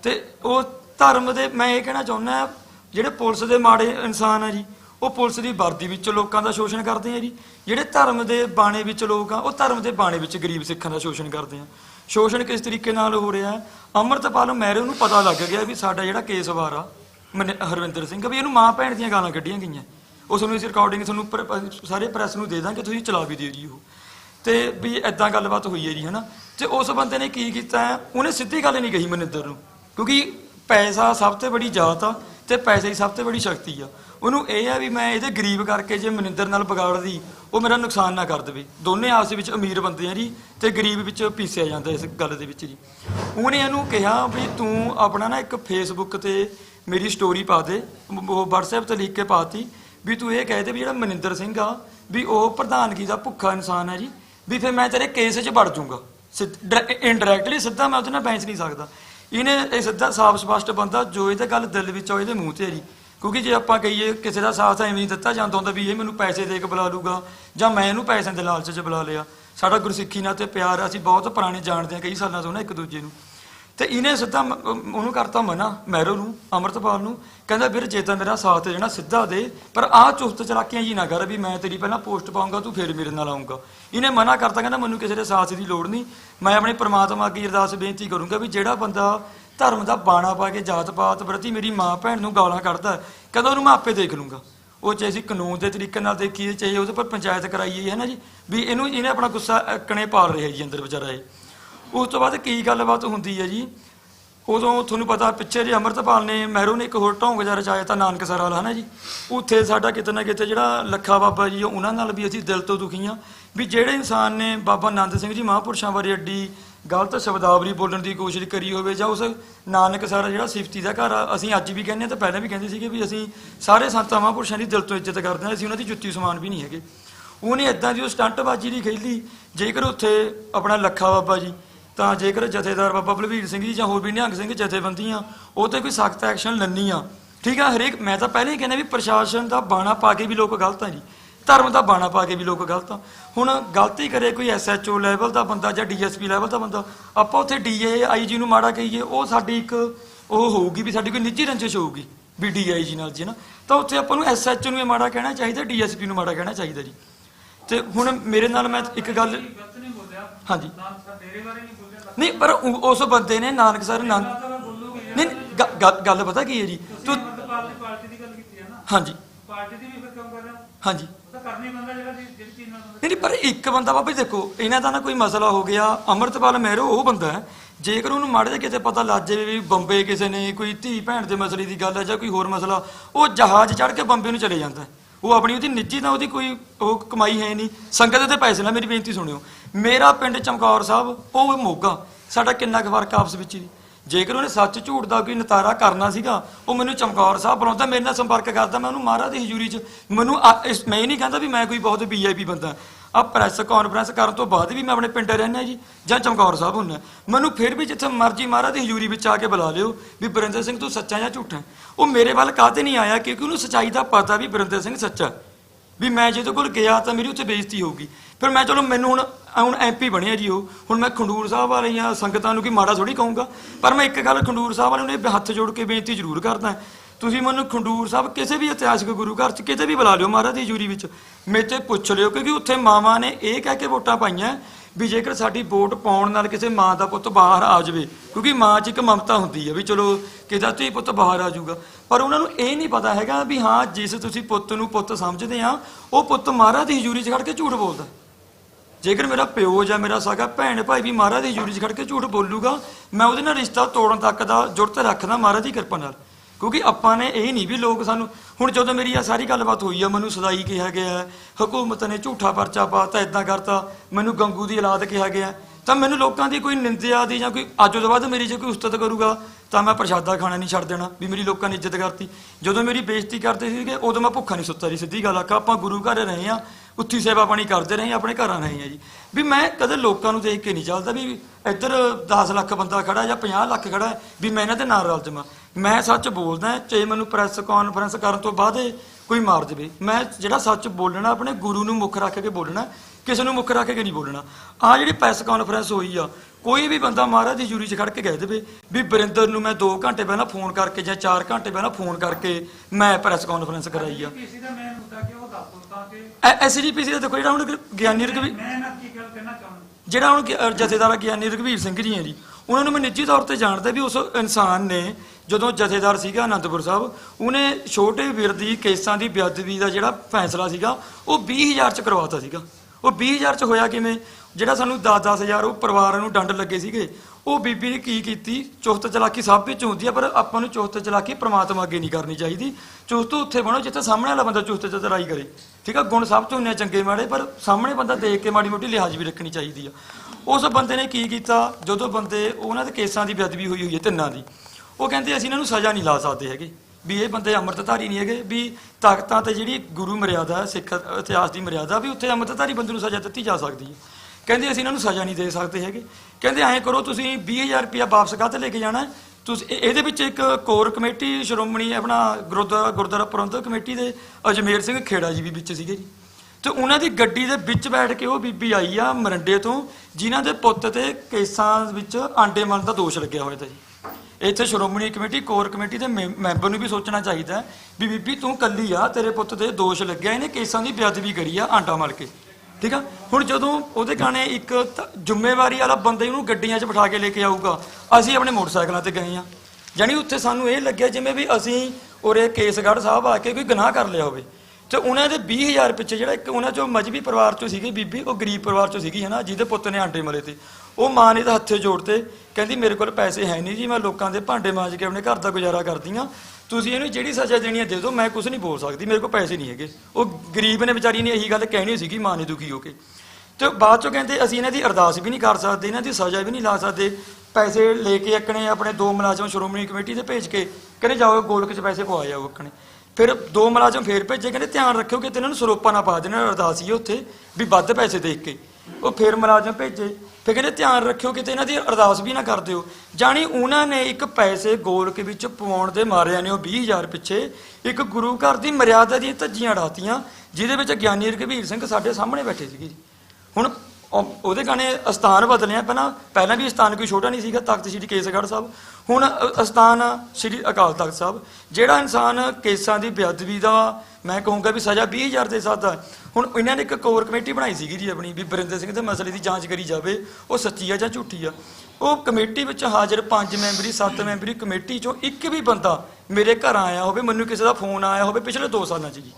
ਤੇ ਉਹ ਧਰਮ ਦੇ, ਮੈਂ ਇਹ ਕਹਿਣਾ ਚਾਹੁੰਦਾ ਜਿਹੜੇ ਪੁਲਿਸ ਦੇ ਮਾੜੇ ਇਨਸਾਨ ਆ ਜੀ, ਉਹ ਪੁਲਿਸ ਦੀ ਵਰਦੀ ਵਿੱਚ ਲੋਕਾਂ ਦਾ ਸ਼ੋਸ਼ਣ ਕਰਦੇ ਆ ਜੀ। ਜਿਹੜੇ ਧਰਮ ਦੇ ਬਾਣੇ ਵਿੱਚ ਲੋਕ ਆ, ਉਹ ਧਰਮ ਦੇ ਬਾਣੇ ਵਿੱਚ ਗਰੀਬ ਸਿੱਖਾਂ ਦਾ ਸ਼ੋਸ਼ਣ ਕਰਦੇ ਆ। ਸ਼ੋਸ਼ਣ ਕਿਸ ਤਰੀਕੇ ਨਾਲ ਹੋ ਰਿਹਾ? ਹੈ ਅਮਰਤਪਾਲ ਮਹਿਰੇ ਨੂੰ ਪਤਾ ਲੱਗ ਗਿਆ ਵੀ ਸਾਡਾ ਜਿਹੜਾ ਕੇਸ ਵਾਰ ਆ ਮਨ- ਹਰਵਿੰਦਰ ਸਿੰਘ, ਵੀ ਇਹਨੂੰ ਮਾਂ ਭੈਣ ਦੀਆਂ ਗਾਲਾਂ ਕੱਢੀਆਂ ਗਈਆਂ। ਉਹ ਤੁਹਾਨੂੰ ਇਸ ਰਿਕਾਰਡਿੰਗ ਤੁਹਾਨੂੰ ਪ੍ਰ- ਪ ਸਾਰੇ ਪ੍ਰੈਸ ਨੂੰ ਦੇ ਦਾਂਗੇ, ਤੁਸੀਂ ਚਲਾ ਵੀ ਦਿਓ ਜੀ ਉਹ। ਤੇ ਵੀ ਐਦਾਂ ਗੱਲਬਾਤ ਹੋਈ ਹੈ ਜੀ, ਹਨਾ? ਤੇ ਉਸ ਬੰਦੇ ਨੇ ਕੀ ਕੀਤਾ ਹੈ? ਉਹਨੇ ਸਿੱਧੀ ਗੱਲ ਨਹੀਂ ਕਹੀ ਮਨਿੰਦਰ ਨੂੰ, ਕਿਉਂਕਿ ਪੈਸਾ ਸਭ ਤੋਂ ਬੜੀ ਜਾਤ ਆ ਤੇ ਪੈਸੇ ਹੀ ਸਭ ਤੋਂ ਬੜੀ ਸ਼ਕਤੀ ਆ। ਉਹਨੂੰ ਇਹ ਆ ਵੀ ਮੈਂ ਇਹਦੇ ਗਰੀਬ ਕਰਕੇ ਜੇ ਮਨਿੰਦਰ ਨਾਲ ਵਿਗਾੜਦੀ, ਉਹ ਮੇਰਾ ਨੁਕਸਾਨ ਨਾ ਕਰ ਦੇਵੇ। ਦੋਨੇ ਆਪਸ ਵਿੱਚ ਅਮੀਰ ਬੰਦੇ ਆ ਜੀ ਤੇ ਗਰੀਬ ਵਿੱਚ ਪੀਸਿਆ ਜਾਂਦਾ ਇਸ ਗੱਲ ਦੇ ਵਿੱਚ ਜੀ। ਉਹਨੇ ਇਹਨੂੰ ਕਿਹਾ ਵੀ ਤੂੰ ਆਪਣਾ ਨਾ ਇੱਕ ਫੇਸਬੁੱਕ ਤੇ ਮੇਰੀ ਸਟੋਰੀ ਪਾ ਦੇ। ਉਹ WhatsApp ਤੇ ਲਿਖ ਕੇ ਪਾਤੀ ਵੀ ਤੂੰ ਇਹ ਕਹਿ ਦੇ ਵੀ ਜਿਹੜਾ ਮਨਿੰਦਰ ਸਿੰਘ ਆ, ਵੀ ਉਹ ਪ੍ਰਧਾਨਗੀ ਦਾ ਭੁੱਖਾ ਇਨਸਾਨ ਹੈ ਜੀ, ਵੀ ਫਿਰ ਮੈਂ ਤੇਰੇ ਕੇਸ 'ਚ ਵੜ ਜਾਊਂਗਾ। ਇਨਡਾਇਰੈਕਟਲੀ ਸਿੱਧਾ ਮੈਂ ਉਹਦੇ ਨਾਲ ਬੈਂਸ ਨਹੀਂ ਸਕਦਾ। ਇਹਨੇ ਇਹ ਸਿੱਧਾ ਸਾਫ਼ ਸਪਸ਼ਟ ਬੰਦਾ ਜੋ ਇਹਦੇ ਗੱਲ ਦਿਲ ਵਿੱਚ ਆ, ਇਹਦੇ ਮੂੰਹ ਤੇ ਹੈ ਜੀ। ਕਿਉਂਕਿ ਜੇ ਆਪਾਂ ਕਹੀਏ ਕਿਸੇ ਦਾ ਸਾਥ ਐਵੇਂ ਨਹੀਂ ਦਿੱਤਾ ਜਾਂਦਾ ਹੁੰਦਾ ਵੀ ਇਹ ਮੈਨੂੰ ਪੈਸੇ ਦੇ ਕੇ ਬੁਲਾ ਲੂਗਾ ਜਾਂ ਮੈਂ ਇਹਨੂੰ ਪੈਸਿਆਂ ਦੇ ਲਾਲਚ 'ਚ ਬੁਲਾ ਲਿਆ। ਸਾਡਾ ਗੁਰਸਿੱਖੀ ਨਾਲ ਤੇ ਪਿਆਰ ਅਸੀਂ ਬਹੁਤ ਪੁਰਾਣੇ ਜਾਣਦੇ ਹਾਂ ਕਈ ਸਾਲਾਂ ਤੋਂ ਨਾ ਇੱਕ ਦੂਜੇ ਨੂੰ। ਤੇ ਇਹਨੇ ਸਿੱਧਾ ਮ- ਉਹਨੂੰ ਕਰਤਾ ਮਨਾ ਮੈਰੋ ਨੂੰ ਅਮਰਤਪਾਲ ਨੂੰ। ਕਹਿੰਦਾ ਵੀਰ ਜੇ ਤਾਂ ਮੇਰਾ ਸਾਥ ਦੇਣਾ ਸਿੱਧਾ ਦੇ ਪਰ ਆਹ ਚੁਸਤ ਚਲਾਕੀਆਂ ਜੀ ਨਾ ਕਰ ਵੀ ਮੈਂ ਤੇਰੀ ਪਹਿਲਾਂ ਪੋਸਟ ਪਾਉਂਗਾ ਤੂੰ ਫਿਰ ਮੇਰੇ ਨਾਲ ਆਉਂਗਾ ਇਹਨੇ ਮਨਾ ਕਰਤਾ ਕਹਿੰਦਾ ਮੈਨੂੰ ਕਿਸੇ ਦੇ ਸਾਥ ਦੀ ਲੋੜ ਨਹੀਂ। ਮੈਂ ਆਪਣੇ ਪ੍ਰਮਾਤਮਾ ਅੱਗੇ ਅਰਦਾਸ ਬੇਨਤੀ ਕਰੂੰਗਾ ਵੀ ਜਿਹੜਾ ਬੰਦਾ ਧਰਮ ਦਾ ਬਾਣਾ ਪਾ ਕੇ ਜਾਤ ਪਾਤ ਪ੍ਰਤੀ ਮੇਰੀ ਮਾਂ ਭੈਣ ਨੂੰ ਗਾਲਾਂ ਕੱਢਦਾ ਹੈ, ਕਹਿੰਦਾ ਉਹਨੂੰ ਮੈਂ ਆਪੇ ਦੇਖ ਲੂੰਗਾ। ਉਹ ਚਾਹੇ ਅਸੀਂ ਕਾਨੂੰਨ ਦੇ ਤਰੀਕੇ ਨਾਲ ਦੇਖੀਏ ਚਾਹੇ ਉਹਦੇ ਪਰ ਪੰਚਾਇਤ ਕਰਾਈਏ ਹੈ ਨਾ ਜੀ? ਵੀ ਇਹਨੂੰ ਇਹਨੇ ਆਪਣਾ ਗੁੱਸਾ ਅਕਣੇ ਪਾਲ ਰਿਹਾ ਜੀ ਅੰਦਰ ਵਿਚਾਰਾ ਇਹ। ਉਸ ਤੋਂ ਬਾਅਦ ਕੀ ਗੱਲਬਾਤ ਹੁੰਦੀ ਹੈ ਜੀ? ਉਦੋਂ ਤੁਹਾਨੂੰ ਪਤਾ ਪਿੱਛੇ ਜੇ ਅਮਰਤਪਾਲ ਨੇ ਮਹਿਰੂ ਨੇ ਇੱਕ ਹੋਰ ਢੋਂਗ ਜਿਹਾ ਰਚਾਇਆ ਤਾਂ ਨਾਨਕਸਰ ਵਾਲਾ ਹੈ ਨਾ ਜੀ? ਉੱਥੇ ਸਾਡਾ ਕਿਤੇ ਨਾ ਕਿਤੇ ਜਿਹੜਾ ਲੱਖਾ ਬਾਬਾ ਜੀ ਉਹਨਾਂ ਨਾਲ ਵੀ ਅਸੀਂ ਦਿਲ ਤੋਂ ਦੁਖੀ ਹਾਂ ਵੀ ਜਿਹੜੇ ਇਨਸਾਨ ਨੇ ਬਾਬਾ ਆਨੰਦ ਸਿੰਘ ਜੀ ਮਹਾਂਪੁਰਸ਼ਾਂ ਬਾਰੇ ਅੱਡੀ ਗਲਤ ਸ਼ਬਦਾਵਲੀ ਬੋਲਣ ਦੀ ਕੋਸ਼ਿਸ਼ ਕਰੀ ਹੋਵੇ ਜਾਂ ਉਸ ਨਾਨਕ ਸਾਰਾ ਜਿਹੜਾ ਸਿਫਤੀ ਦਾ ਘਰ ਆ, ਅਸੀਂ ਅੱਜ ਵੀ ਕਹਿੰਦੇ ਹਾਂ ਤਾਂ ਪਹਿਲਾਂ ਵੀ ਕਹਿੰਦੇ ਸੀਗੇ ਵੀ ਅਸੀਂ ਸਾਰੇ ਸੰਤਾਂ ਮਹਾਂਪੁਰਸ਼ਾਂ ਦੀ ਦਿਲ ਤੋਂ ਇੱਜ਼ਤ ਕਰਦੇ ਹਾਂ, ਅਸੀਂ ਉਹਨਾਂ ਦੀ ਜੁੱਤੀ ਸਮਾਨ ਵੀ ਨਹੀਂ ਹੈਗੇ। ਉਹਨੇ ਇਦਾਂ ਦੀ ਉਹ ਸਟੰਟਬਾਜ਼ੀ ਦੀ ਖੇਲੀ, ਜੇਕਰ ਉੱਥੇ ਆਪਣਾ ਲੱਖਾ ਬਾਬਾ ਜੀ ਤਾਂ ਜੇਕਰ ਜਥੇਦਾਰ ਬਾਬਾ ਬਲਵੀਰ ਸਿੰਘ ਜੀ ਜਾਂ ਹੋਰ ਵੀ ਨਿਹੰਗ ਸਿੰਘ ਜਥੇਬੰਦੀਆਂ ਉਹ ਤੇ ਕੋਈ ਸਖਤ ਐਕਸ਼ਨ ਲੈਣੀ ਆ ਠੀਕ ਆ ਹਰੇਕ ਮੈਂ ਤਾਂ ਪਹਿਲਾਂ ਹੀ ਕਹਿੰਦਾ ਵੀ ਪ੍ਰਸ਼ਾਸਨ ਦਾ ਬਾਣਾ ਪਾ ਕੇ ਵੀ ਲੋਕ ਗਲਤ ਆ ਜੀ। ਧਰਮ ਦਾ ਬਾਣਾ ਪਾ ਕੇ ਵੀ ਲੋਕ ਗਲਤ ਆ। ਹੁਣ ਗਲਤੀ ਕਰੇ ਕੋਈ ਐਸਐਚਓ ਲੈਵਲ ਦਾ ਬੰਦਾ ਜਾਂ ਡੀਐਸਪੀ ਲੈਵਲ ਦਾ ਬੰਦਾ ਆਪਾਂ ਉੱਥੇ ਡੀਏ ਆਈਜੀ ਨੂੰ ਮਾੜਾ ਕਹੀਏ ਉਹ ਸਾਡੀ ਇੱਕ ਉਹ ਹੋਊਗੀ ਵੀ ਸਾਡੀ ਕੋਈ ਨਿੱਜੀ ਰੰਜਿਸ਼ ਹੋਊਗੀ ਵੀ ਡੀਆਈਜੀ ਨਾਲ ਜੀ ਨਾ। ਤਾਂ ਉੱਥੇ ਆਪਾਂ ਨੂੰ ਐਸਐਚਓ ਨੂੰ ਇਹ ਮਾੜਾ ਕਹਿਣਾ ਚਾਹੀਦਾ ਡੀਐਸਪੀ ਨੂੰ ਮਾੜਾ ਕਹਿਣਾ ਚਾਹੀਦਾ ਜੀ। ਤੇ ਹੁਣ ਮੇਰੇ ਨਾਲ ਮੈਂ ਇੱਕ ਗੱਲ ਹਾਂਜੀ। ਤੇਰੇ ਬਾਰੇ ਨਹੀਂ ਨਹੀਂ ਪਰ ਉ- ਉਸ ਬੰਦੇ ਨੇ ਨਾਨਕ ਸਰ ਬੋਲੂਗੀ ਨਹੀਂ ਨਹੀਂ, ਗ- ਗੱਲ- ਗੱਲ ਪਤਾ ਕੀ ਹੈ ਜੀ? ਤੂੰ ਪਾਰਟੀ ਦੀ ਗੱਲ ਕੀਤੀ ਹੈ ਨਾ। ਹਾਂਜੀ। ਪਾਰਟੀ ਦੀ ਵੀ ਫਿਰ ਕਿਉਂ ਕਰ ਰਿਹਾ ਹਾਂਜੀ। ਉਹ ਤਾਂ ਕਰਨੀ ਬੰਦਾ ਜਿਹੜਾ ਜੀ- ਜਿਹੜੀ ਚੀਜ਼ ਨਾਲ ਬੰਦਾ- ਨਹੀਂ ਨਹੀਂ, ਪਰ ਇੱਕ ਬੰਦਾ ਬਾਬਾ ਜੀ ਦੇਖੋ ਇਹਨਾਂ ਦਾ ਨਾ ਕੋਈ ਮਸਲਾ ਹੋ ਗਿਆ। ਅਮਰਤਪਾਲ ਮਹਿਰੋ ਉਹ ਬੰਦਾ ਹੈ। ਜੇਕਰ ਉਹਨੂੰ ਮਾੜੇ ਜਿਹਾ ਕਿਤੇ ਪਤਾ ਲੱਗ ਜਾਵੇ ਵੀ ਬੰਬੇ ਕਿਸੇ ਨੇ ਕੋਈ ਧੀ ਭੈਣ ਦੇ ਮਸਲੇ ਦੀ ਗੱਲ ਹੈ ਜਾਂ ਕੋਈ ਹੋਰ ਮਸਲਾ ਉਹ ਜਹਾਜ਼ ਚੜ੍ਹ ਕੇ ਬੰਬੇ ਨੂੰ ਚਲੇ ਜਾਂਦਾ ਹੈ। ਉਹ ਆਪਣੀ ਉਹਦੀ ਨਿੱਜੀ ਤਾਂ ਉਹਦੀ ਕੋਈ ਉਹ ਕਮਾਈ ਹੈ ਨਹੀਂ। ਸੰਗਤ ਦੇ ਪੈਸੇ ਨਾਲ ਮੇਰੀ ਬੇਨਤੀ ਸੁਣਿਓ। ਮੇਰਾ ਪਿੰਡ ਚਮਕੌਰ ਸਾਹਿਬ, ਉਹ ਮੋਗਾ। ਸਾਡਾ ਕਿੰਨਾ ਕੁ ਫ਼ਰਕ ਆਪਸ ਵਿੱਚ ਹੀ। ਜੇਕਰ ਉਹਨੇ ਸੱਚ ਝੂਠ ਦਾ ਕੋਈ ਨਤਾਰਾ ਕਰਨਾ ਸੀਗਾ, ਉਹ ਮੈਨੂੰ ਚਮਕੌਰ ਸਾਹਿਬ ਬੁਲਾਉਂਦਾ, ਮੇਰੇ ਨਾਲ ਸੰਪਰਕ ਕਰਦਾ, ਮੈਂ ਉਹਨੂੰ ਮਹਾਰਾਜ ਦੀ ਹਜ਼ੂਰੀ 'ਚ ਮੈਨੂੰ ਮੈਂ ਇਹ ਨਹੀਂ ਕਹਿੰਦਾ ਵੀ ਮੈਂ ਕੋਈ ਬਹੁਤ ਵੀਆਈਪੀ ਬੰਦਾ। ਆ ਪ੍ਰੈਸ ਕਾਨਫਰੰਸ ਕਰਨ ਤੋਂ ਬਾਅਦ ਵੀ ਮੈਂ ਆਪਣੇ ਪਿੰਡ ਰਹਿਣਾ ਜੀ, ਜਾਂ ਚਮਕੌਰ ਸਾਹਿਬ ਹੁੰਨਾ ਮੈਨੂੰ ਫਿਰ ਵੀ ਜਿੱਥੇ ਮਰਜ਼ੀ ਮਹਾਰਾਜ ਦੀ ਹਜ਼ੂਰੀ ਵਿੱਚ ਆ ਕੇ ਬੁਲਾ ਲਿਓ ਵੀ ਬਰਿੰਦਰ ਸਿੰਘ ਤੂੰ ਸੱਚਾ ਜਾਂ ਝੂਠਾ? ਉਹ ਮੇਰੇ ਵੱਲ ਕਾਹਤੇ ਨਹੀਂ ਆਇਆ ਕਿਉਂਕਿ ਉਹਨੂੰ ਸੱਚਾਈ ਦਾ ਪਤਾ ਵੀ ਬਰਿੰਦਰ ਸਿੰਘ ਸੱਚਾ। ਵੀ ਮੈਂ ਜਿਹਦੇ ਕੋਲ ਗਿਆ ਤਾਂ ਮੇਰੀ ਉੱਥੇ ਬੇਇੱਜ਼ਤੀ ਹੋਊਗੀ ਫਿਰ ਮੈਂ ਚਲੋ ਮੈਨੂੰ ਹੁਣ ਹੁਣ ਐਮਪੀ ਬਣਿਆ ਜੀ ਉਹ। ਹੁਣ ਮੈਂ ਖੰਡੂਰ ਸਾਹਿਬ ਵਾਲੀਆਂ ਸੰਗਤਾਂ ਨੂੰ ਕੀ ਮਾੜਾ ਥੋੜੀ ਕਹੂੰਗਾ। ਪਰ ਮੈਂ ਇੱਕ ਗੱਲ ਖੰਡੂਰ ਸਾਹਿਬ ਵਾਲਿਆਂ ਨੂੰ ਹੱਥ ਜੋੜ ਕੇ ਬੇਨਤੀ ਜ਼ਰੂਰ ਕਰਦਾ। ਤੁਸੀਂ ਮੈਨੂੰ ਖੰਡੂਰ ਸਾਹਿਬ ਕਿਸੇ ਵੀ ਇਤਿਹਾਸਿਕ ਗੁਰੂ ਘਰ 'ਚ ਕਿਤੇ ਵੀ ਬੁਲਾ ਲਿਓ ਮਹਾਰਾਜ ਦੀ ਜੂਰੀ ਵਿੱਚ, ਮੇਰੇ ਤੇ ਪੁੱਛ ਲਿਓ, ਕਿਉਂਕਿ ਉੱਥੇ ਮਾਵਾਂ ਨੇ ਇਹ ਕਹਿ ਕੇ ਵੋਟਾਂ ਪਾਈਆਂ ਵੀ ਜੇਕਰ ਸਾਡੀ ਵੋਟ ਪਾਉਣ ਨਾਲ ਕਿਸੇ ਮਾਂ ਦਾ ਪੁੱਤ ਬਾਹਰ ਆ ਜਾਵੇ, ਕਿਉਂਕਿ ਮਾਂ 'ਚ ਇੱਕ ਮਮਤਾ ਹੁੰਦੀ ਹੈ ਵੀ ਚਲੋ ਕਿਹਦਾ ਧੀ ਪੁੱਤ ਬਾਹਰ ਆ ਜਾਊਗਾ। ਪਰ ਉਹਨਾਂ ਨੂੰ ਇਹ ਨਹੀਂ ਪਤਾ ਹੈਗਾ ਵੀ ਹਾਂ, ਜਿਸ ਤੁਸੀਂ ਪੁੱਤ ਨੂੰ ਪੁੱਤ ਸਮਝਦੇ ਆ, ਉਹ ਪੁੱਤ ਮਹਾਰਾਜ ਦੀ ਹਜ਼ੂਰੀ 'ਚ ਖੜ ਕੇ ਝੂਠ ਬੋਲਦਾ। ਜੇਕਰ ਮੇਰਾ ਪਿਓ ਜਾਂ ਮੇਰਾ ਸਗਾ ਭੈਣ ਭਾਈ ਵੀ ਮਹਾਰਾਜ ਦੀ ਹਜ਼ੂਰੀ 'ਚ ਖੜ ਕੇ ਝੂਠ ਬੋਲੂਗਾ, ਮੈਂ ਉਹਦੇ ਨਾਲ ਰਿਸ਼ਤਾ ਤੋੜਨ ਤੱਕ ਦਾ ਜੁਰਤ ਰੱਖਦਾ ਮਹਾਰਾਜ ਦੀ ਕਿਰਪਾ ਨਾਲ। ਕਿਉਂਕਿ ਆਪਾਂ ਨੇ ਇਹ ਨਹੀਂ ਵੀ ਲੋਕ ਸਾਨੂੰ ਹੁਣ ਜਦੋਂ ਮੇਰੀ ਆ ਸਾਰੀ ਗੱਲਬਾਤ ਹੋਈ ਆ ਮੈਨੂੰ ਸਦਾਈ ਕਿਹਾ ਗਿਆ ਹੈ, ਹਕੂਮਤ ਨੇ ਝੂਠਾ ਪਰਚਾ ਪਾਤਾ ਇਦਾਂ ਕਰਤਾ ਮੈਨੂੰ ਗੰਗੂ ਦੀ ਔਲਾਦ ਕਿਹਾ ਗਿਆ ਤਾਂ ਮੈਨੂੰ ਲੋਕਾਂ ਦੀ ਕੋਈ ਨਿੰਦਿਆ ਦੀ ਜਾਂ ਕੋਈ ਅੱਜ ਤੋਂ ਬਾਅਦ ਮੇਰੀ ਜੇ ਕੋਈ ਉਸਤਤ ਕਰੂਗਾ ਤਾਂ ਮੈਂ ਪ੍ਰਸ਼ਾਦਾ ਖਾਣਾ ਨਹੀਂ ਛੱਡ ਦੇਣਾ ਵੀ ਮੇਰੀ ਲੋਕਾਂ ਨੇ ਇੱਜ਼ਤ ਕਰਤੀ। ਜਦੋਂ ਮੇਰੀ ਬੇਇੱਜ਼ਤੀ ਕਰਦੇ ਸੀਗੇ ਉਦੋਂ ਮੈਂ ਭੁੱਖਾ ਨਹੀਂ ਸੁੱਤਾ ਜੀ ਸਿੱਧੀ ਗੱਲ ਆਖਾ ਆਪਾਂ ਗੁਰੂ ਘਰ ਰਹੇ ਆ ਉੱਥੀ ਸੇਵਾ ਪਾਣੀ ਕਰਦੇ ਰਹੇ ਆਪਣੇ ਘਰਾਂ ਰਹੇ ਆ ਜੀ। ਵੀ ਮੈਂ ਕਦੇ ਲੋਕਾਂ ਨੂੰ ਦੇਖ ਕੇ ਨਹੀਂ ਚੱਲਦਾ ਵੀ ਇੱਧਰ 10 ਲੱਖ ਬੰਦਾ ਖੜਾ ਜਾਂ 50 ਲੱਖ ਖੜਾ ਵੀ ਮੈਂ ਇਹਨਾਂ ਦੇ ਨਾਲ ਰਲ ਜਾਵਾਂ। ਮੈਂ ਸੱਚ ਬੋਲਦਾ ਚਾਹੇ ਮੈਨੂੰ ਪ੍ਰੈਸ ਕਾਨਫਰੰਸ ਕਰਨ ਤੋਂ ਬਾਅਦ ਕੋਈ ਮਾਰ ਦੇਵੇ ਮੈਂ ਜਿਹੜਾ ਸੱਚ ਬੋਲਣਾ ਆਪਣੇ ਗੁਰੂ ਨੂੰ ਮੁੱਖ ਰੱਖ ਕੇ ਬੋਲਣਾ ਕਿਸੇ ਨੂੰ ਮੁੱਖ ਰੱਖ ਕੇ ਨਹੀਂ ਬੋਲਣਾ। ਆ ਜਿਹੜੀ ਪ੍ਰੈਸ ਕਾਨਫਰੰਸ ਹੋਈ ਆ ਕੋਈ ਵੀ ਬੰਦਾ ਮਹਾਰਾਜ ਦੀ ਜੂਰੀ 'ਚ ਖੜ ਕੇ ਕਹਿ ਦੇਵੇ ਵੀ ਬਰਿੰਦਰ ਨੂੰ ਮੈਂ 2 ਘੰਟੇ ਪਹਿਲਾਂ ਫੋਨ ਕਰਕੇ ਜਾਂ 4 ਘੰਟੇ ਪਹਿਲਾਂ ਫੋਨ ਕਰਕੇ ਮੈਂ ਪ੍ਰੈਸ ਕਾਨਫਰੰਸ ਕਰਾਈ ਆ। ਕਿਸੇ ਦਾ ਮੈਂ ਮੁੱਦਾ ਕਿ ਉਹ ਦੱਸ ਦੋ ਤਾਂ ਕਿ ਐਸਜੀਪੀਸੀ ਦਾ ਦੇਖੋ ਜਿਹੜਾ ਹੁਣ ਗਿਆਨੀ ਰਘਵੀਰ ਮੈਂ ਨਾ ਕੀ ਗੱਲ ਕਹਿਣਾ ਚਾਹੁੰਦਾ? ਜਿਹੜਾ ਹੁਣ ਜਥੇਦਾਰ ਗਿਆਨੀ ਰਘਵੀਰ ਸਿੰਘ ਜੀ ਹੈ ਜੀ ਉਹਨਾਂ ਨੂੰ ਮੈਂ ਨਿੱਜੀ ਤੌਰ ਤੇ ਜਾਣਦਾ ਵੀ ਉਸ ਇਨਸਾਨ ਨੇ ਜਦੋਂ ਜਥੇਦਾਰ ਸੀਗਾ ਅਨੰਦਪੁਰ ਸਾਹਿਬ, ਉਹਨੇ ਛੋਟੇ ਵੀਰ ਦੀ ਕੇਸਾਂ ਦੀ ਬੇਅਦਬੀ ਦਾ ਜਿਹੜਾ ਫੈਸਲਾ ਸੀਗਾ, ਉਹ 20000 ਚ ਕਰਵਾਤਾ ਸੀਗਾ। ਉਹ 20000 ਚ ਹੋਇਆ ਕਿਵੇਂ? ਜਿਹੜਾ ਸਾਨੂੰ 10-10000 ਉਹ ਪਰਿਵਾਰਾਂ ਨੂੰ ਡੰਡ ਲੱਗੇ ਸੀਗੇ। ਉਹ ਬੀਬੀ ਨੇ ਕੀ ਕੀਤੀ? ਚੁਸਤ ਚਲਾਕੀ ਸਭ ਵਿੱਚ ਹੁੰਦੀ ਹੈ ਪਰ ਆਪਾਂ ਨੂੰ ਚੁਸਤ ਚਲਾਕੀ ਪ੍ਰਮਾਤਮਾ ਅੱਗੇ ਨਹੀਂ ਕਰਨੀ ਚਾਹੀਦੀ। ਚੁਸਤ ਉੱਥੇ ਬਣੋ, ਜਿੱਥੇ ਸਾਹਮਣੇ ਵਾਲਾ ਬੰਦਾ ਚੁਸਤ ਚ ਚਲਾਈ ਕਰੇ। ਠੀਕ ਆ? ਗੁਣ ਸਭ ਤੋਂ ਹੁੰਨੇ ਚੰਗੇ ਮਾੜੇ, ਪਰ ਸਾਹਮਣੇ ਬੰਦਾ ਦੇਖ ਕੇ ਮਾੜੀ ਮੋਟੀ ਲਿਹਾਜ਼ ਵੀ ਰੱਖਣੀ ਚਾਹੀਦੀ ਆ। ਉਸ ਬੰਦੇ ਨੇ ਕੀ ਕੀਤਾ? ਜਦੋਂ ਬੰਦੇ, ਉਹਨਾਂ ਦੇ ਕੇਸਾਂ ਦੀ ਬੇਅਦਬੀ ਹੋਈ ਹੋਈ ਹੈ ਤਿੰਨਾਂ ਦੀ। ਉਹ ਕਹਿੰਦੇ ਅਸੀਂ ਇਹਨਾਂ ਨੂੰ ਸਜ਼ਾ ਨਹੀਂ ਲਾ ਸਕਦੇ ਹੈਗੇ। ਵੀ ਇਹ ਬੰਦੇ ਅੰਮ੍ਰਿਤਧਾਰੀ ਨਹੀਂ ਹੈਗੇ, ਵੀ ਤਾਕਤਾਂ ਤੇ ਜਿਹੜੀ ਗੁਰੂ ਮਰਿਆਦਾ, ਸਿੱਖ ਇਤਿਹਾਸ ਦੀ ਮਰਿਆਦਾ, ਵੀ ਉੱਥੇ ਅੰਮ੍ਰਿਤਧਾਰੀ ਬੰਦੇ ਨੂੰ ਸਜ਼ਾ ਦਿੱਤੀ ਜਾ ਸਕਦੀ ਹੈ। ਕਹਿੰਦੇ ਅਸੀਂ ਇਹਨਾਂ ਨੂੰ ਸਜ਼ਾ ਨਹੀਂ ਦੇ ਸਕਦੇ ਹੈਗੇ। ਕਹਿੰਦੇ ਐਂ ਕਰੋ, ਤੁਸੀਂ 20000 ਰੁਪਇਆ ਵਾਪਸ ਕਾਹਤੇ ਲੈ ਕੇ ਜਾਣਾ? ਤੁਸੀਂ ਇਹਦੇ ਵਿੱਚ ਇੱਕ ਕੋਰ ਕਮੇਟੀ ਸ਼੍ਰੋਮਣੀ ਆਪਣਾ ਗੁਰਦੁਆਰਾ ਗੁਰਦੁਆਰਾ ਪ੍ਰਬੰਧਕ ਕਮੇਟੀ ਦੇ ਅਜਮੇਰ ਸਿੰਘ ਖੇੜਾ ਜੀ ਵੀ ਵਿੱਚ ਸੀਗੇ ਜੀ। ਤੇ ਉਹਨਾਂ ਦੀ ਗੱਡੀ ਦੇ ਵਿੱਚ ਬੈਠ ਕੇ ਉਹ ਬੀਬੀ ਆਈ ਆ ਮਰੰਡੇ ਤੋਂ, ਜਿਨ੍ਹਾਂ ਦੇ ਪੁੱਤ ਤੇ ਕੇਸਾਂ ਵਿੱਚ ਆਂਡੇ ਮਨ ਦਾ ਦੋਸ਼ ਲੱਗਿਆ ਹੋਇਆ ਤਾ ਜੀ। ਇੱਥੇ ਸ਼੍ਰੋਮਣੀ ਕਮੇਟੀ, ਕੋਰ ਕਮੇਟੀ ਦੇ ਮੈਂ- ਮੈਂਬਰ ਨੂੰ ਵੀ ਸੋਚਣਾ ਚਾਹੀਦਾ ਹੈ ਵੀ ਬੀਬੀ ਤੂੰ ਕੱਲੀ ਆ, ਤੇਰੇ ਪੁੱਤ ਤੇ ਦੋਸ਼ ਲੱਗਿਆ ਇਹਨੇ ਕੇਸਾਂ ਦੀ ਬੇਅਦਬੀ ਕਰੀ ਆ, ਆਂਡਾ ਮਲ ਕੇ। ਠੀਕ ਆ? ਹੁਣ ਜਦੋਂ ਉਹਦੇ ਗਾਣੇ ਇੱਕ ਤ- ਜ਼ਿੰਮੇਵਾਰੀ ਵਾਲਾ ਬੰਦਾ ਇਹਨੂੰ ਗੱਡੀਆਂ 'ਚ ਬਿਠਾ ਕੇ ਲੈ ਕੇ ਆਊਗਾ, ਅਸੀਂ ਆਪਣੇ ਮੋਟਰਸਾਈਕਲਾਂ ਤੇ ਗਏ ਆ। ਜਾਣੀ ਉੱਥੇ ਸਾਨੂੰ ਇਹ ਲੱਗਿਆ ਜਿਵੇਂ ਵੀ ਅਸੀਂ ਉਰੇ ਕੇਸਗੜ੍ਹ ਸਾਹਿਬ ਆ ਕੇ ਕੋਈ ਗੁਨਾਹ ਕਰ ਲਿਆ ਹੋਵੇ। ਤੇ ਉਹਨਾਂ ਦੇ 20000 ਪਿੱਛੇ ਜਿਹੜਾ ਇੱਕ ਉਹਨਾਂ ਚੋਂ ਮਜਬੀ ਪਰਿਵਾਰ ਚੋਂ ਸੀਗੀ ਬੀਬੀ, ਉਹ ਗਰੀਬ ਪਰਿਵਾਰ ਚੋਂ ਸੀਗੀ, ਹਨਾ, ਜਿਹਦੇ ਪੁੱਤ ਨੇ ਆਂਡੇ ਮਲੇ ਤੇ। ਉਹ ਮਾਂ ਨੇ ਤਾਂ ਹੱਥੇ ਜੋੜਤੇ, ਕਹਿੰਦੀ ਮੇਰੇ ਕੋਲ ਪੈਸੇ ਹੈ ਨਹੀਂ ਜੀ, ਮੈਂ ਲੋਕਾਂ ਦੇ ਭਾਂਡੇ ਮਾਂਜ ਕੇ ਆਪਣੇ ਘਰ ਦਾ ਗੁਜ਼ਾਰਾ ਕਰਦੀ ਆ ਤੁਸੀਂ ਇਹਨੂੰ ਜਿਹੜੀ ਸਜ਼ਾ ਦੇਣੀ ਹੈ ਦੇ ਦਿਓ, ਮੈਂ ਕੁਝ ਨਹੀਂ ਬੋਲ ਸਕਦੀ, ਮੇਰੇ ਕੋਲ ਪੈਸੇ ਨਹੀਂ ਹੈਗੇ। ਉਹ ਗਰੀਬ ਨੇ ਵਿਚਾਰੀ ਨੇ ਇਹੀ ਗੱਲ ਕਹਿਣੀ ਸੀਗੀ, ਮਾਂ ਨੇ ਦੁਖੀ ਹੋ ਕੇ। ਤੇ ਬਾਅਦ ਚੋਂ ਕਹਿੰਦੇ, ਅਸੀਂ ਇਹਨਾਂ ਦੀ ਅਰਦਾਸ ਵੀ ਨਹੀਂ ਕਰ ਸਕਦੇ, ਇਹਨਾਂ ਦੀ ਸਜ਼ਾ ਵੀ ਨਹੀਂ ਲਾ ਸਕਦੇ। ਪੈਸੇ ਲੈ ਕੇ ਅਕਣੇ ਆਪਣੇ ਦੋ ਮੁਲਾਜ਼ਮ ਸ਼੍ਰੋਮਣੀ ਕਮੇਟੀ 'ਤੇ ਭੇਜ ਕੇ, ਕਹਿੰਦੇ ਜਾਓ ਗੋਲਕ 'ਚ ਪੈਸੇ ਪਵਾ ਜਾਓ ਅਕਣੇ। ਫਿਰ ਦੋ ਮੁਲਾਜ਼ਮ ਫੇਰ ਭੇਜੇ, ਕਹਿੰਦੇ ਧਿਆਨ ਰੱਖਿਓ ਕਿ ਇਹਨਾਂ ਨੂੰ ਸਰੋਪਾ ਨਾ ਪਾ ਦੇਣਾ, ਅਰਦਾਸ ਹੀ ਉੱਥੇ, ਵੀ ਵੱਧ ਪੈਸੇ ਦੇਖ ਕੇ। ਉਹ ਫੇਰ ਮੁਲਾਜ਼ਮ ਭੇਜੇ। ਫਿਰ ਕਹਿੰਦੇ, ਧਿਆਨ ਰੱਖਿਓ ਕਿਤੇ ਇਹਨਾਂ ਦੀ ਅਰਦਾਸ ਵੀ ਨਾ ਕਰ ਦਿਓ ਜਾਣੀ ਉਹਨਾਂ ਨੇ ਇੱਕ ਪੈਸੇ ਗੋਲਕ ਵਿੱਚ ਪਵਾਉਣ ਦੇ ਮਾਰਿਆਂ ਨੇ ਉਹ 20000 ਪਿੱਛੇ ਇੱਕ ਗੁਰੂ ਘਰ ਦੀ ਮਰਿਆਦਾ ਦੀਆਂ ਧੱਜੀਆਂ ਡਾਤੀਆਂ ਜਿਹਦੇ ਵਿੱਚ ਗਿਆਨੀ ਰਘਵੀਰ ਸਿੰਘ ਸਾਡੇ ਸਾਹਮਣੇ ਬੈਠੇ ਸੀਗੇ ਹੁਣ ਉਹਦੇ ਗਾਣੇ ਅਸਥਾਨ ਬਦਲਿਆ ਪਹਿਲਾਂ ਪਹਿਲਾਂ ਵੀ ਅਸਥਾਨ ਕੋਈ ਛੋਟਾ ਨਹੀਂ ਸੀਗਾ, ਤਖਤ ਸ੍ਰੀ ਕੇਸਗੜ੍ਹ ਸਾਹਿਬ। ਹੁਣ ਅਸਥਾਨ ਆ ਸ੍ਰੀ ਅਕਾਲ ਤਖਤ ਸਾਹਿਬ, ਜਿਹੜਾ ਇਨਸਾਨ ਕੇਸਾਂ ਦੀ ਬੇਅਦਬੀ ਦਾ ਮੈਂ ਕਹੂੰਗਾ ਵੀ ਸਜ਼ਾ 20000 ਦੇ ਸਕਦਾ ਹੈ। ਹੁਣ ਇਹਨਾਂ ਨੇ ਇੱਕ ਕੋਰ ਕਮੇਟੀ ਬਣਾਈ ਸੀਗੀ ਜੀ ਆਪਣੀ, ਵੀ ਬਰਿੰਦਰ ਸਿੰਘ ਦੇ ਮਸਲੇ ਦੀ ਜਾਂਚ ਕਰੀ ਜਾਵੇ, ਉਹ ਸੱਚੀ ਆ ਜਾਂ ਝੂਠੀ ਆ। ਉਹ ਕਮੇਟੀ ਵਿੱਚ ਹਾਜ਼ਰ ਪੰਜ ਮੈਂਬਰੀ, ਸੱਤ ਮੈਂਬਰੀ ਕਮੇਟੀ ਚੋਂ ਇੱਕ ਵੀ ਬੰਦਾ ਮੇਰੇ ਘਰ ਆਇਆ ਹੋਵੇ, ਮੈਨੂੰ ਕਿਸੇ ਦਾ ਫੋਨ ਆਇਆ ਹੋਵੇ ਪਿਛਲੇ 2 ਸਾਲਾਂ 'ਚ ਜੀ।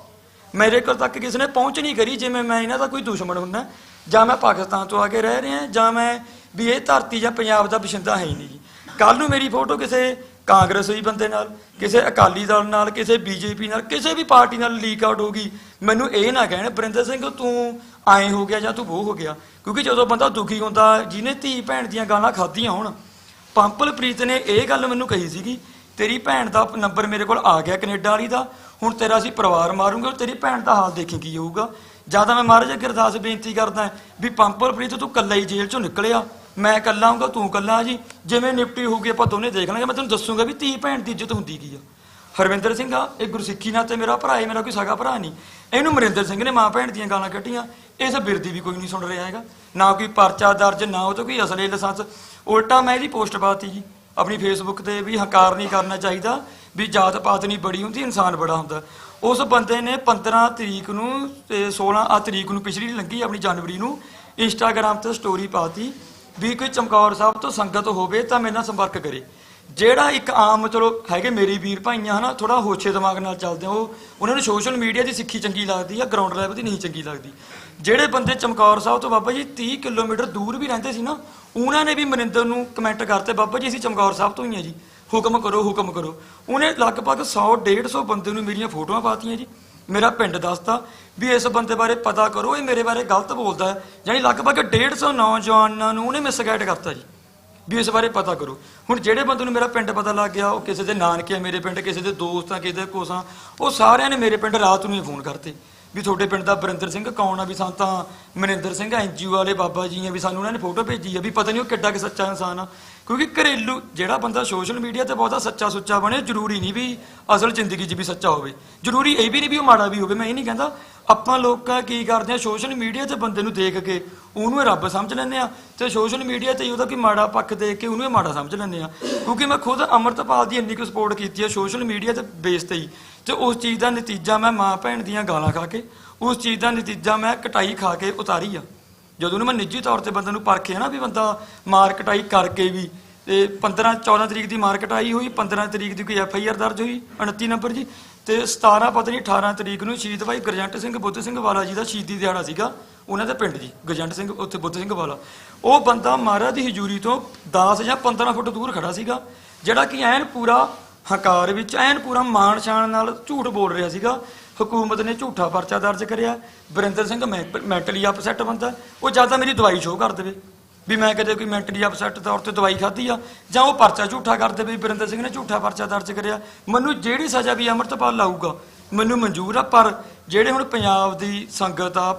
ਮੇਰੇ ਕੋਲ ਤੱਕ ਕਿਸੇ ਨੇ ਪਹੁੰਚ ਨਹੀਂ ਕਰੀ, ਜਿਵੇਂ ਮੈਂ ਇਹਨਾਂ ਦਾ ਕੋਈ ਦੁਸ਼ਮਣ ਹੁੰਦਾ। ਜਾਂ ਮੈਂ ਪਾਕਿਸਤਾਨ ਤੋਂ ਆ ਕੇ ਰਹਿ ਰਿਹਾ, ਜਾਂ ਮੈਂ ਵੀ ਇਹ ਧਰਤੀ ਜਾਂ ਪੰਜਾਬ ਦਾ ਬਸ਼ਿੰਦਾ ਹੈ ਹੀ ਨਹੀਂ ਜੀ। ਕੱਲ ਨੂੰ ਮੇਰੀ ਫੋਟੋ ਕਿਸੇ ਕਾਂਗਰਸੀ ਬੰਦੇ ਨਾਲ, ਕਿਸੇ ਅਕਾਲੀ ਦਲ ਨਾਲ, ਕਿਸੇ ਬੀਜੇਪੀ ਨਾਲ, ਕਿਸੇ ਵੀ ਪਾਰਟੀ ਨਾਲ ਲੀਕ ਆਊਟ ਹੋ ਗਈ। ਮੈਨੂੰ ਇਹ ਨਾ ਕਹਿਣ, ਬਰਿੰਦਰ ਸਿੰਘ, ਤੂੰ ਆਏ ਹੋ ਗਿਆ ਜਾਂ ਤੂੰ ਉਹ ਹੋ ਗਿਆ? ਕਿਉਂਕਿ ਜਦੋਂ ਬੰਦਾ ਦੁਖੀ ਹੁੰਦਾ, ਜਿਹਨੇ ਧੀ ਭੈਣ ਦੀਆਂ ਗਾਲਾਂ ਖਾਧੀਆਂ ਹੋਣ, ਪੰਪਲਪ੍ਰੀਤ ਨੇ ਇਹ ਗੱਲ ਮੈਨੂੰ ਕਹੀ ਸੀਗੀ, ਤੇਰੀ ਭੈਣ ਦਾ ਨੰਬਰ ਮੇਰੇ ਕੋਲ ਆ ਗਿਆ ਕੈਨੇਡਾ ਵਾਲੀ ਦਾ, ਹੁਣ ਤੇਰਾ ਅਸੀਂ ਪਰਿਵਾਰ ਮਾਰੂਗੇ ਔਰ ਤੇਰੀ ਭੈਣ ਦਾ ਹਾਲ ਦੇਖੀ ਕੀ ਹੋਊਗਾ? ਜ਼ਿਆਦਾ ਮੈਂ ਮਹਾਰਾਜਾ ਅੱਗੇ ਬੇਨਤੀ ਕਰਦਾ, ਵੀ ਪੰਪਲਪ੍ਰੀਤ ਤੂੰ ਕੱਲਾ ਹੀ ਜੇਲ੍ਹ ਚੋਂ ਨਿਕਲਿਆ। ਮੈਂ ਇਕੱਲਾ ਹੂੰਗਾ ਤੂੰ ਇਕੱਲਾ ਜੀ। ਜਿਵੇਂ ਨਿਪਟੀ ਹੋਊਗੀ, ਆਪਾਂ ਦੋਨੇ ਦੇਖ ਲਾਂਗੇ। ਮੈਂ ਤੈਨੂੰ ਦੱਸੂਗਾ ਵੀ ਧੀ ਭੈਣ ਦੀ ਇੱਜ਼ਤ ਹੁੰਦੀ ਕੀ ਆ। ਹਰਵਿੰਦਰ ਸਿੰਘ ਆ, ਇਹ ਗੁਰਸਿੱਖੀ ਨਾਲ ਤੇ ਮੇਰਾ ਭਰਾ ਹੈ, ਮੇਰਾ ਕੋਈ ਸਗਾ ਭਰਾ ਨਹੀਂ। ਇਹਨੂੰ ਮਰਿੰਦਰ ਸਿੰਘ ਨੇ ਮਾਂ ਭੈਣ ਦੀਆਂ ਗਾਲਾਂ ਕੱਢੀਆਂ। ਇਸ ਬਿਰਦੀ ਵੀ ਕੋਈ ਨਹੀਂ ਸੁਣ ਰਿਹਾ ਹੈਗਾ। ਨਾ ਕੋਈ ਪਰਚਾ ਦਰਜ, ਨਾ ਉਹ ਤੇ ਕੋਈ ਅਸਲੇ ਲਾਇਸੈਂਸ। ਉਲਟਾ ਮੈਂ ਇਹਦੀ ਪੋਸਟ ਪਾਤੀ ਜੀ। ਆਪਣੀ ਫੇਸਬੁੱਕ ਤੇ ਵੀ ਹੰਕਾਰ ਨਹੀਂ ਕਰਨਾ ਚਾਹੀਦਾ, ਵੀ ਜਾਤ ਪਾਤ ਨਹੀਂ ਬੜੀ ਹੁੰਦੀ, ਇਨਸਾਨ ਬੜਾ ਹੁੰਦਾ। ਉਸ ਬੰਦੇ ਨੇ 15 ਤਰੀਕ ਨੂੰ ਤੇ 16 ਆ ਤਰੀਕ ਨੂੰ ਪਿਛਲੀ ਲੰਗੀ ਆਪਣੀ ਜਨਵਰੀ ਨੂੰ ਇੰਸਟਾਗ੍ਰam ਤੇ ਸਟੋਰੀ ਪਾਤੀ। ਵੀ ਕੋਈ ਚਮਕੌਰ ਸਾਹਿਬ ਤੋਂ ਸੰਗਤ ਹੋਵੇ ਤਾਂ ਮੇਰੇ ਨਾਲ ਸੰਪਰਕ ਕਰੇ। ਜਿਹੜਾ ਇੱਕ ਆਮ ਚਲੋ ਹੈਗੇ ਮੇਰੀ ਵੀਰ ਭਾਈਆਂ ਹਨਾ ਥੋੜਾ ਹੋਛੇ ਦਿਮਾਗ ਨਾਲ ਚੱਲਦੇ ਆ ਉਹ, ਉਹਨਾਂ ਨੂੰ ਸੋਸ਼ਲ ਮੀਡੀਆ ਦੀ ਸਿੱਖੀ ਚੰਗੀ ਲੱਗਦੀ ਆ ਗਰਾਊਂਡ ਲੈਵਲ ਦੀ ਨਹੀਂ ਚੰਗੀ ਲੱਗਦੀ। ਜਿਹੜੇ ਬੰਦੇ ਚਮਕੌਰ ਸਾਹਿਬ ਤੋਂ ਬਾਬਾ ਜੀ 30 ਕਿਲੋਮੀਟਰ ਦੂਰ ਵੀ ਰਹਿੰਦੇ ਸੀ ਨਾ, ਉਹਨਾਂ ਨੇ ਵੀ ਮਨਿੰਦਰ ਨੂੰ ਕਮੈਂਟ ਕਰਤੇ, ਬਾਬਾ ਜੀ, ਅਸੀਂ ਚਮਕੌਰ ਸਾਹਿਬ ਤੋਂ ਹੀ ਆ ਜੀ। ਹੁਕਮ ਕਰੋ ਹੁਕਮ ਕਰੋ। ਉਹਨੇ ਲਗਭਗ 100 150 ਬੰਦੇ ਨੂੰ ਮੇਰੀਆਂ ਫੋਟੋਆਂ ਪਾਤੀਆਂ ਜੀ। ਮੇਰਾ ਪਿੰਡ ਦੱਸਦਾ ਵੀ ਇਸ ਬੰਦੇ ਬਾਰੇ ਪਤਾ ਕਰੋ, ਇਹ ਮੇਰੇ ਬਾਰੇ ਗਲਤ ਬੋਲਦਾ ਹੈ। ਯਾਨੀ ਲਗਭਗ 150 ਨੌਜਵਾਨਾਂ ਨੂੰ ਉਹਨੇ ਮਿਸਗਾਈਡ ਕਰਤਾ ਜੀ, ਵੀ ਇਸ ਬਾਰੇ ਪਤਾ ਕਰੋ। ਹੁਣ ਜਿਹੜੇ ਬੰਦੇ ਨੂੰ ਮੇਰਾ ਪਿੰਡ ਪਤਾ ਲੱਗ ਗਿਆ, ਉਹ ਕਿਸੇ ਦੇ ਨਾਨਕੇ ਆ ਮੇਰੇ ਪਿੰਡ, ਕਿਸੇ ਦੇ ਦੋਸਤ ਆ, ਕਿਸੇ ਦੇ ਕੋਸਾਂ ਉਹ ਸਾਰਿਆਂ ਨੇ ਮੇਰੇ ਪਿੰਡ ਰਾਤ ਨੂੰ ਹੀ ਫੋਨ ਕਰਤੇ। ਵੀ ਤੁਹਾਡੇ ਪਿੰਡ ਦਾ ਬਰਿੰਦਰ ਸਿੰਘ ਕੌਣ ਆ? ਵੀ ਸਾਨੂੰ ਤਾਂ ਮਨਿੰਦਰ ਸਿੰਘ ਐਨਜੀਓ ਵਾਲੇ ਬਾਬਾ ਜੀ ਆ, ਵੀ ਸਾਨੂੰ ਉਹਨਾਂ ਨੇ ਫੋਟੋ ਭੇਜੀ ਆ, ਵੀ ਪਤਾ ਨਹੀਂ ਉਹ ਕਿੱਡਾ ਕਿ ਸੱਚਾ ਇਨਸਾਨ ਆ। ਕਿਉਂਕਿ ਘਰੇਲੂ, ਜਿਹੜਾ ਬੰਦਾ ਸੋਸ਼ਲ ਮੀਡੀਆ ਤੇ ਬਹੁਤਾ ਸੱਚਾ ਸੁੱਚਾ ਬਣੇ, ਜ਼ਰੂਰੀ ਨਹੀਂ ਵੀ ਅਸਲ ਜ਼ਿੰਦਗੀ 'ਚ ਵੀ ਸੱਚਾ ਹੋਵੇ। ਜ਼ਰੂਰੀ ਇਹ ਵੀ ਨਹੀਂ ਵੀ ਉਹ ਮਾੜਾ ਵੀ ਹੋਵੇ, ਮੈਂ ਇਹ ਨਹੀਂ ਕਹਿੰਦਾ, ਆਪਾਂ ਲੋਕਾਂ ਕੀ ਕਰਦੇ ਆ, ਸੋਸ਼ਲ ਮੀਡੀਆ ਤੇ ਬੰਦੇ ਨੂੰ ਦੇਖ ਕੇ ਉਹਨੂੰ ਇਹ ਰੱਬ ਸਮਝ ਲੈਂਦੇ ਆ ਤੇ ਸੋਸ਼ਲ ਮੀਡੀਆ ਤੇ ਹੀ ਉਹਦਾ ਕੋਈ ਮਾੜਾ ਪੱਖ ਦੇਖ ਕੇ ਉਹਨੂੰ ਇਹ ਮਾੜਾ ਸਮਝ ਲੈਂਦੇ ਆ। ਕਿਉਂਕਿ ਮੈਂ ਖੁਦ ਅਮਰਤਪਾਲ ਦੀ ਇੰਨੀ ਕੁ ਸਪੋਰਟ ਕੀਤੀ ਹੈ ਸੋਸ਼ਲ ਮੀਡੀਆ ਤੇ ਬੇਸ ਤੇ ਹੀ ਤੇ ਉਸ ਚੀਜ਼ ਦਾ ਨਤੀਜਾ ਮੈਂ ਮਾਂ ਭੈਣ ਦੀਆਂ ਗਾਲਾਂ ਖਾ ਕੇ, ਉਸ ਚੀਜ਼ ਦਾ ਨਤੀਜਾ ਮੈਂ ਕਟਾਈ ਖਾ ਕੇ ਉਤਾਰੀ ਆ। ਜਦੋਂ ਨੂੰ ਮੈਂ ਨਿੱਜੀ ਤੌਰ ਤੇ ਬੰਦੇ ਨੂੰ ਪਰਖਿਆ ਨਾ ਵੀ ਬੰਦਾ ਮਾਰ ਕਟਾਈ ਕਰਕੇ ਵੀ, ਤੇ 15 14 ਤਰੀਕ ਦੀ ਮਾਰ ਕਟਾਈ ਹੋਈ 15 ਤਰੀਕ ਦੀ ਕੋਈ ਐਫ ਆਈ ਆਰ ਦਰਜ ਹੋਈ 29 ਨੰਬਰ ਜੀ, ਤੇ 17 ਪਤਾ ਨਹੀਂ 18 ਤਰੀਕ ਨੂੰ ਸ਼ਹੀਦ ਭਾਈ ਗਰਜੰਟ ਸਿੰਘ ਬੁੱਧ ਸਿੰਘ ਵਾਲਾ ਜੀ ਦਾ ਸ਼ਹੀਦੀ ਦਿਹਾੜਾ ਸੀਗਾ, ਉਹਨਾਂ ਦੇ ਪਿੰਡ ਜੀ, ਗੁਰਜੰਟ ਸਿੰਘ ਉੱਥੇ ਬੁੱਧ ਸਿੰਘ ਵਾਲਾ। ਉਹ ਬੰਦਾ ਮਹਾਰਾਜ ਦੀ ਹਜ਼ੂਰੀ ਤੋਂ 10 ਜਾਂ 15 ਫੁੱਟ ਦੂਰ ਖੜਾ ਸੀਗਾ, ਜਿਹੜਾ ਕਿ ਐਨ ਪੂਰਾ ਹਕਾਰ ਵਿੱਚ, ਐਨ ਪੂਰਾ ਮਾਣ ਸ਼ਾਨ ਨਾਲ ਝੂਠ ਬੋਲ ਰਿਹਾ ਸੀਗਾ ਹਕੂਮਤ ਨੇ ਝੂਠਾ ਪਰਚਾ ਦਰਜ ਕਰਿਆ। ਬਰਿੰਦਰ ਸਿੰਘ ਮੈਂਟਲੀ ਅਪਸੈਟ ਬੰਦਾ। ਉਹ ਜ਼ਿਆਦਾ ਮੇਰੀ ਦਵਾਈ ਸ਼ੋਅ ਕਰ ਦੇਵੇ। ਵੀ ਮੈਂ ਕਦੇ ਕੋਈ ਮੈਂਟਲੀ ਅਪਸੈਟ ਤੌਰ ਤੇ ਦਵਾਈ ਖਾਧੀ ਆ, ਜਾਂ ਉਹ ਪਰਚਾ ਝੂਠਾ ਕਰ ਦੇਵੇ। ਬਰਿੰਦਰ ਸਿੰਘ ਨੇ ਝੂਠਾ ਪਰਚਾ ਦਰਜ ਕਰਿਆ। ਮੈਨੂੰ ਜਿਹੜੀ ਸਜ਼ਾ ਵੀ ਅਮਰਤਪਾਲ ਲਾਊਗਾ, ਮੈਨੂੰ ਮਨਜ਼ੂਰ ਆ, ਪਰ ਜਿਹੜੇ ਹੁਣ ਪੰਜਾਬ ਦੀ ਸੰਗਤ ਆ